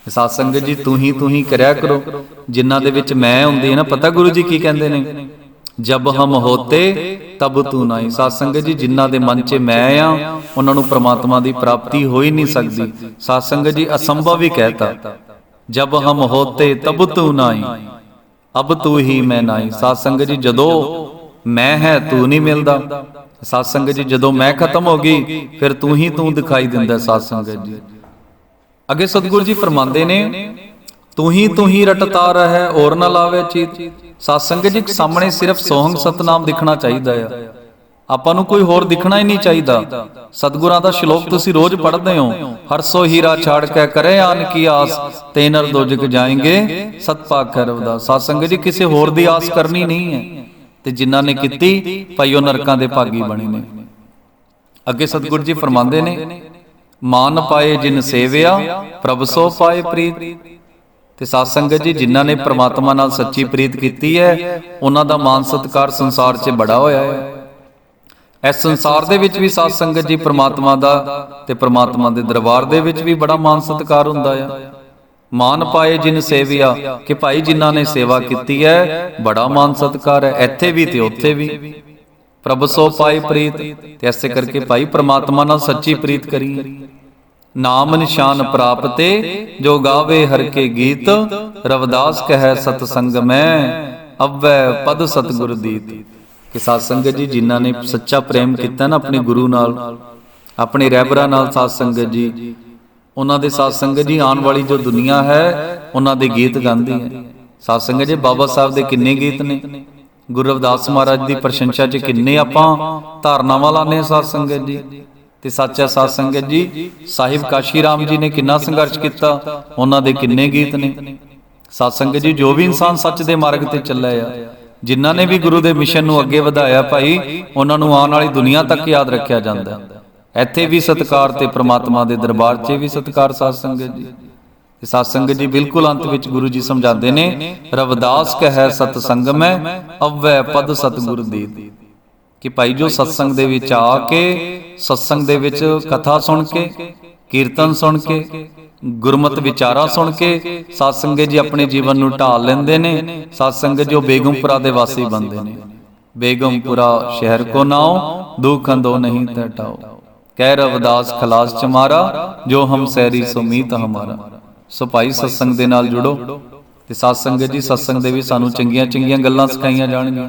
ਸਾਧ ਸੰਗਤ ਜੀ ਤੂੰ ਹੀ ਤੂੰ ਹੀ ਕਰਿਆ ਕਰੋ। ਜਿਨ੍ਹਾਂ ਦੇ ਵਿੱਚ ਮੈਂ ਹੁੰਦੀ ਹੈ ਨਾ ਪਤਾ ਗੁਰੂ ਜੀ ਕੀ ਕਹਿੰਦੇ ਨੇ? ਜਬ ਹਮ ਹੋਤੇ ਤਬ ਤੂੰ ਨਹੀਂ। ਸਾਧ ਸੰਗਤ ਜੀ ਜਿਨ੍ਹਾਂ ਦੇ ਮਨ 'ਚ ਮੈਂ ਆ ਉਹਨਾਂ ਨੂੰ ਪ੍ਰਮਾਤਮਾ ਦੀ ਪ੍ਰਾਪਤੀ ਹੋ ਹੀ ਨਹੀਂ ਸਕਦੀ। ਸਾਧ ਸੰਗਤ ਜੀ ਅਸੰਭਵ ਹੀ ਕਹਿਤਾ। ਜਬ ਹਮ ਹੋਤੇ ਤਬ ਤੂੰ ਨਹੀਂ। ਅਬ ਤੂੰ ਹੀ ਮੈਂ ਨਹੀਂ। ਸਾਧ ਸੰਗਤ ਜੀ ਜਦੋਂ ਮੈਂ ਹੈ ਤੂੰ ਨਹੀਂ ਮਿਲਦਾ। ਸਾਧ ਸੰਗਤ ਜੀ, ਜਦੋਂ ਮੈਂ ਖਤਮ ਹੋ ਗਈ, ਫਿਰ ਤੂੰ ਹੀ ਤੂੰ ਦਿਖਾਈ ਦਿੰਦਾ ਸਾਧ ਸੰਗਤ ਜੀ। ਅੱਗੇ ਸਤਿਗੁਰੂ ਜੀ ਫਰਮਾਉਂਦੇ ਨੇ, ਤੂੰ ਹੀ ਤੂੰ ਹੀ ਰਟਤਾ ਰਹਿ ਔਰ ਨਾ ਲਾਵੇ ਚੀਤ। ਸਾਧ ਸੰਗਤ ਜੀ, ਸਾਹਮਣੇ ਸਿਰਫ ਸੋਹੰਗ ਸਤਨਾਮ ਦਿਖਣਾ ਚਾਹੀਦਾ ਆ। ਆਪਾਂ ਨੂੰ ਕੋਈ ਹੋਰ ਦਿਖਣਾ ਹੀ ਨਹੀਂ ਚਾਹੀਦਾ। ਸਤਿਗੁਰਾਂ ਦਾ ਸ਼ਲੋਕ ਤੁਸੀਂ ਰੋਜ਼ ਪੜ੍ਹਦੇ ਹੋ, ਹਰ ਸੋ ਹੀਰਾ ਛਾੜ ਕੇ ਕਰੇ ਆਨ ਕੀ ਆਸ, ਤੇ ਨਰ ਦੋਜਕ ਜਾਏਂਗੇ, ਸਤ ਪਾਕ ਸਾਧ ਸੰਗਤ ਜੀ, ਕਿਸੇ ਹੋਰ ਦੀ ਆਸ ਕਰਨੀ ਨਹੀਂ ਹੈ। ਤੇ ਜਿਨ੍ਹਾਂ ਨੇ ਕੀਤੀ ਭਾਈ ਉਹ ਨਰਕਾਂ ਦੇ ਭਾਗੀ ਬਣੇ ਨੇ। ਅੱਗੇ ਸਤਿਗੁਰੂ ਜੀ ਫਰਮਾਉਂਦੇ ਨੇ ਮਾਨ ਪਾਏ ਜਿਨ ਸੇਵਿਆ ਪ੍ਰਭ ਸੋ ਪਾਏ ਪ੍ਰੀਤ। ਤੇ ਸਾਧ ਸੰਗਤ ਜੀ ਜਿਨ੍ਹਾਂ ਨੇ ਪ੍ਰਮਾਤਮਾ ਨਾਲ ਸੱਚੀ ਪ੍ਰੀਤ ਕੀਤੀ ਹੈ ਉਹਨਾਂ ਦਾ ਮਾਨ ਸਤਕਾਰ ਸੰਸਾਰ 'ਚ ਬੜਾ ਹੋਇਆ ਹੈ। ਇਸ ਸੰਸਾਰ ਦੇ ਵਿੱਚ ਵੀ ਸਾਧ ਸੰਗਤ ਜੀ ਪ੍ਰਮਾਤਮਾ ਦਾ ਤੇ ਪ੍ਰਮਾਤਮਾ ਦੇ ਦਰਬਾਰ ਦੇ ਵਿੱਚ ਵੀ ਬੜਾ ਮਾਨ ਸਤਕਾਰ ਹੁੰਦਾ ਆ ਮਾਨ ਪਾਏ ਜਿਨ ਸੇਵਿਆ, ਕਿ ਭਾਈ ਜਿਨ੍ਹਾਂ ਨੇ ਸੇਵਾ ਕੀਤੀ ਹੈ, ਬੜਾ ਮਾਨ ਸਤਕਾਰ ਹੈ, ਇੱਥੇ ਵੀ ਤੇ ਉੱਥੇ ਵੀ। ਪ੍ਰਭ ਸੋ ਪਾਏ ਪ੍ਰੀਤ, ਤੇ ਐਸੇ ਕਰਕੇ ਭਾਈ ਪ੍ਰਮਾਤਮਾ ਨਾਲ ਸੱਚੀ ਪ੍ਰੀਤ ਕਰੀਏ ਨਾਮ ਨਿਸ਼ਾਨ ਪ੍ਰਾਪਤੇ, ਜੋ ਗਾਵੇ ਹਰ ਕੇ ਗੀਤ, ਰਵਦਾਸ ਕਹੈ ਸਤ ਸੰਗ ਮੈਂ ਅਵੈ ਪਦ ਸਤਗੁਰ ਦੀਤ। ਕਿ ਸਾਧ ਸੰਗਤ ਜੀ, ਜਿਨ੍ਹਾਂ ਨੇ ਸੱਚਾ ਪ੍ਰੇਮ ਕੀਤਾ ਨਾ ਆਪਣੇ ਗੁਰੂ ਨਾਲ, ਆਪਣੇ ਰਹਿਬਰਾਂ ਨਾਲ ਸਾਧ ਸੰਗਤ ਜੀ ਉਹਨਾਂ ਦੇ ਸਾਧ ਸੰਗਤ ਜੀ ਆਉਣ ਵਾਲੀ ਜੋ ਦੁਨੀਆ ਹੈ, ਉਹਨਾਂ ਦੇ ਗੀਤ ਗਾਉਂਦੀ ਹੈ। ਸਾਧ ਸੰਗਤ ਜੀ, ਬਾਬਾ ਸਾਹਿਬ ਦੇ ਕਿੰਨੇ ਗੀਤ ਨੇ? ਗੁਰੂ ਰਵਿਦਾਸ ਮਹਾਰਾਜ ਦੀ ਪ੍ਰਸ਼ੰਸਾ 'ਚ ਕਿੰਨੇ ਆਪਾਂ ਧਾਰਨਾਵਾਂ ਲਾਣੇ ਸਾਧ ਸੰਗਤ ਜੀ। ਤੇ ਸੱਚਾ ਸਾਧ ਸੰਗਤ ਜੀ, ਸਾਹਿਬ ਕਾਸ਼ੀ ਰਾਮ ਜੀ ਨੇ ਕਿੰਨਾ ਸੰਘਰਸ਼ ਕੀਤਾ, ਉਹਨਾਂ ਦੇ ਕਿੰਨੇ ਗੀਤ ਨੇ? ਸਾਧ ਸੰਗਤ ਜੀ, ਜੋ ਵੀ ਇਨਸਾਨ ਸੱਚ ਦੇ ਮਾਰਗ ਤੇ ਚੱਲਿਆ ਆ, ਜਿਨ੍ਹਾਂ ਨੇ ਵੀ ਗੁਰੂ ਦੇ ਮਿਸ਼ਨ ਨੂੰ ਅੱਗੇ ਵਧਾਇਆ ਭਾਈ, ਉਹਨਾਂ ਨੂੰ ਆਉਣ ਵਾਲੀ ਦੁਨੀਆ ਤੱਕ ਯਾਦ ਰੱਖਿਆ ਜਾਂਦਾ। ਹੈ। ਇੱਥੇ ਵੀ ਸਤਕਾਰ ਤੇ ਪ੍ਰਮਾਤਮਾ ਦੇ ਦਰਬਾਰ 'ਚ ਵੀ ਸਤਕਾਰ ਸਾਧ ਸੰਗਤ ਜੀ। ਤੇ ਸਾਧ ਸੰਗਤ ਜੀ ਬਿਲਕੁਲ ਅੰਤ ਵਿੱਚ ਗੁਰੂ ਜੀ ਸਮਝਾਉਂਦੇ ਨੇ, ਰਵਦਾਸ ਕਹੈ ਸਤ ਸੰਗ ਮੈਂ ਅਵੈ ਪਦ ਸਤਗੁਰ ਦੀਤ। ਕਿ ਭਾਈ ਜੋ ਸਤਸੰਗ ਦੇ ਵਿੱਚ ਆ ਕੇ ਸਤਸੰਗ ਦੇ ਵਿੱਚ ਕਥਾ ਸੁਣ ਕੇ, ਕੀਰਤਨ ਸੁਣ ਕੇ, ਗੁਰਮਤ ਵਿਚਾਰਾ ਸੁਣ ਕੇ, ਸਾਧ ਸੰਗਤ ਜੀ ਆਪਣੇ ਜੀਵਨ ਨੂੰ ਢਾਲ ਲੈਂਦੇ ਨੇ। ਸਾਧ ਸੰਗਤ ਜੋ ਬੇਗਮਪੁਰਾ ਦੇ ਵਾਸੀ ਬਣਦੇ ਨੇ। ਬੇਗਮਪੁਰਾ ਸ਼ਹਿਰ ਕੋ ਨਾਉ ਦੁਖ ਅੰਦੋ ਨਹੀਂ ਟਟਾਓ ਕਹਿ ਰਵਦਾਸ ਖਲਾਸ ਚਮਾਰਾ ਜੋ ਹਮ ਸੈਰੀ ਸੁਮੀਤ ਹਮਾਰਾ। ਸੋ ਭਾਈ ਸਤਸੰਗ ਦੇ ਨਾਲ ਜੁੜੋ ਤੇ ਸਾਧ ਸੰਗਤ ਜੀ, ਸਤਸੰਗ ਦੇ ਵੀ ਸਾਨੂੰ ਚੰਗੀਆਂ ਚੰਗੀਆਂ ਗੱਲਾਂ ਸਿਖਾਈਆਂ ਜਾਣਗੀਆਂ।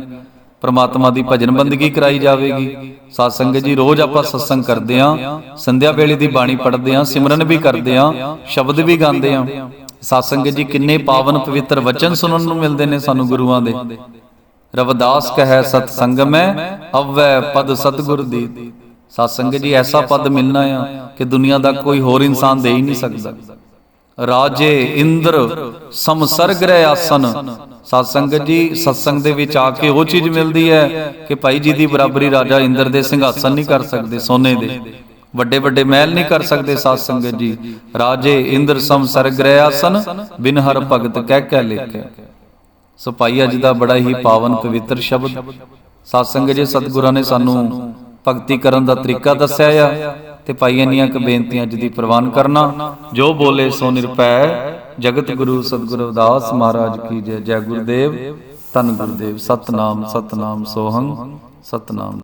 ਪਰਮਾਤਮਾ ਦੀ ਭਜਨ ਬੰਦਗੀ ਕਰਾਈ ਜਾਵੇਗੀ। ਸਾਧ ਸੰਗਤ ਜੀ, ਰੋਜ਼ ਆਪਾਂ ਸਤਸੰਗ ਕਰਦੇ ਆਂ ਸੰਧਿਆ ਵੇਲੇ ਦੀ ਬਾਣੀ ਪੜ੍ਹਦੇ ਆਂ ਸਿਮਰਨ ਵੀ ਕਰਦੇ ਆਂ ਸ਼ਬਦ ਵੀ ਗਾਉਂਦੇ ਆਂ ਸਾਧ ਸੰਗਤ ਜੀ, ਕਿੰਨੇ ਪਾਵਨ ਪਵਿੱਤਰ ਵਚਨ ਸੁਣਨ ਨੂੰ ਮਿਲਦੇ ਨੇ ਸਾਨੂੰ ਗੁਰੂਆਂ ਦੇ। ਰਵਦਾਸ ਕਹੈ ਸਤ ਸੰਗਮੈ ਅਵੈ ਪਦ ਸਤਗੁਰ ਦੀ ਸਾਧ ਸੰਗਤ ਜੀ ਐਸਾ ਪਦ ਮਿਲਣਾ ਆ ਕਿ ਦੁਨੀਆ ਦਾ ਕੋਈ ਹੋਰ ਇਨਸਾਨ ਦੇ ਹੀ ਨਹੀਂ ਸਕਦਾ। ਰਾਜੇ ਇੰਦਰ ਸਮਸਰਗ ਰਹਿ ਆਸਨ। ਸਾਧ ਸੰਗਤ ਜੀ ਸਤਸੰਗ ਦੇ ਵਿੱਚ ਆ ਕੇ ਉਹ ਚੀਜ਼ ਮਿਲਦੀ ਹੈ ਕਿ ਭਾਈ ਜੀ ਦੀ ਬਰਾਬਰੀ ਰਾਜਾ ਇੰਦਰ ਦੇ ਸਿੰਘਾਸਨ ਨਹੀਂ ਕਰ ਸਕਦੇ ਸੋਨੇ ਦੇ। ਵੱਡੇ ਵੱਡੇ ਮਹਿਲ ਨਹੀਂ ਕਰ ਸਕਦੇ ਸਾਧ ਸੰਗਤ ਜੀ। ਰਾਜੇ ਇੰਦਰ ਸਮਸਰਗ ਰਹਿ ਆਸਨ ਬਿਨ ਹਰ ਭਗਤ ਕਹਿ ਕਹਿ ਲੇਖੇ। ਸੋ ਭਾਈ ਅੱਜ ਦਾ ਬੜਾ ਹੀ ਪਾਵਨ ਪਵਿੱਤਰ ਸ਼ਬਦ। ਸਾਧ ਸੰਗਤ ਜੀ ਸਤਿਗੁਰਾਂ ਨੇ ਸਾਨੂੰ ਭਗਤੀ ਕਰਨ ਦਾ ਤਰੀਕਾ ਦੱਸਿਆ ਆ ਤੇ ਭਾਈ ਇੰਨੀਆਂ ਕੁ ਬੇਨਤੀਆਂ ਅੱਜ ਦੀ ਪ੍ਰਵਾਨ ਕਰਨਾ। ਜੋ ਬੋਲੇ ਸੋ ਨਿਰਪੈ, ਜਗਤ ਗੁਰੂ ਸਤਿਗੁਰੂ ਰਵਿਦਾਸ ਮਹਾਰਾਜ ਕੀ ਜੈ ਜੈ ਗੁਰਦੇਵ, ਧੰਨ ਗੁਰਦੇਵ, ਸਤਨਾਮ ਸਤਨਾਮ ਸੋਹੰ, ਸਤਨਾਮ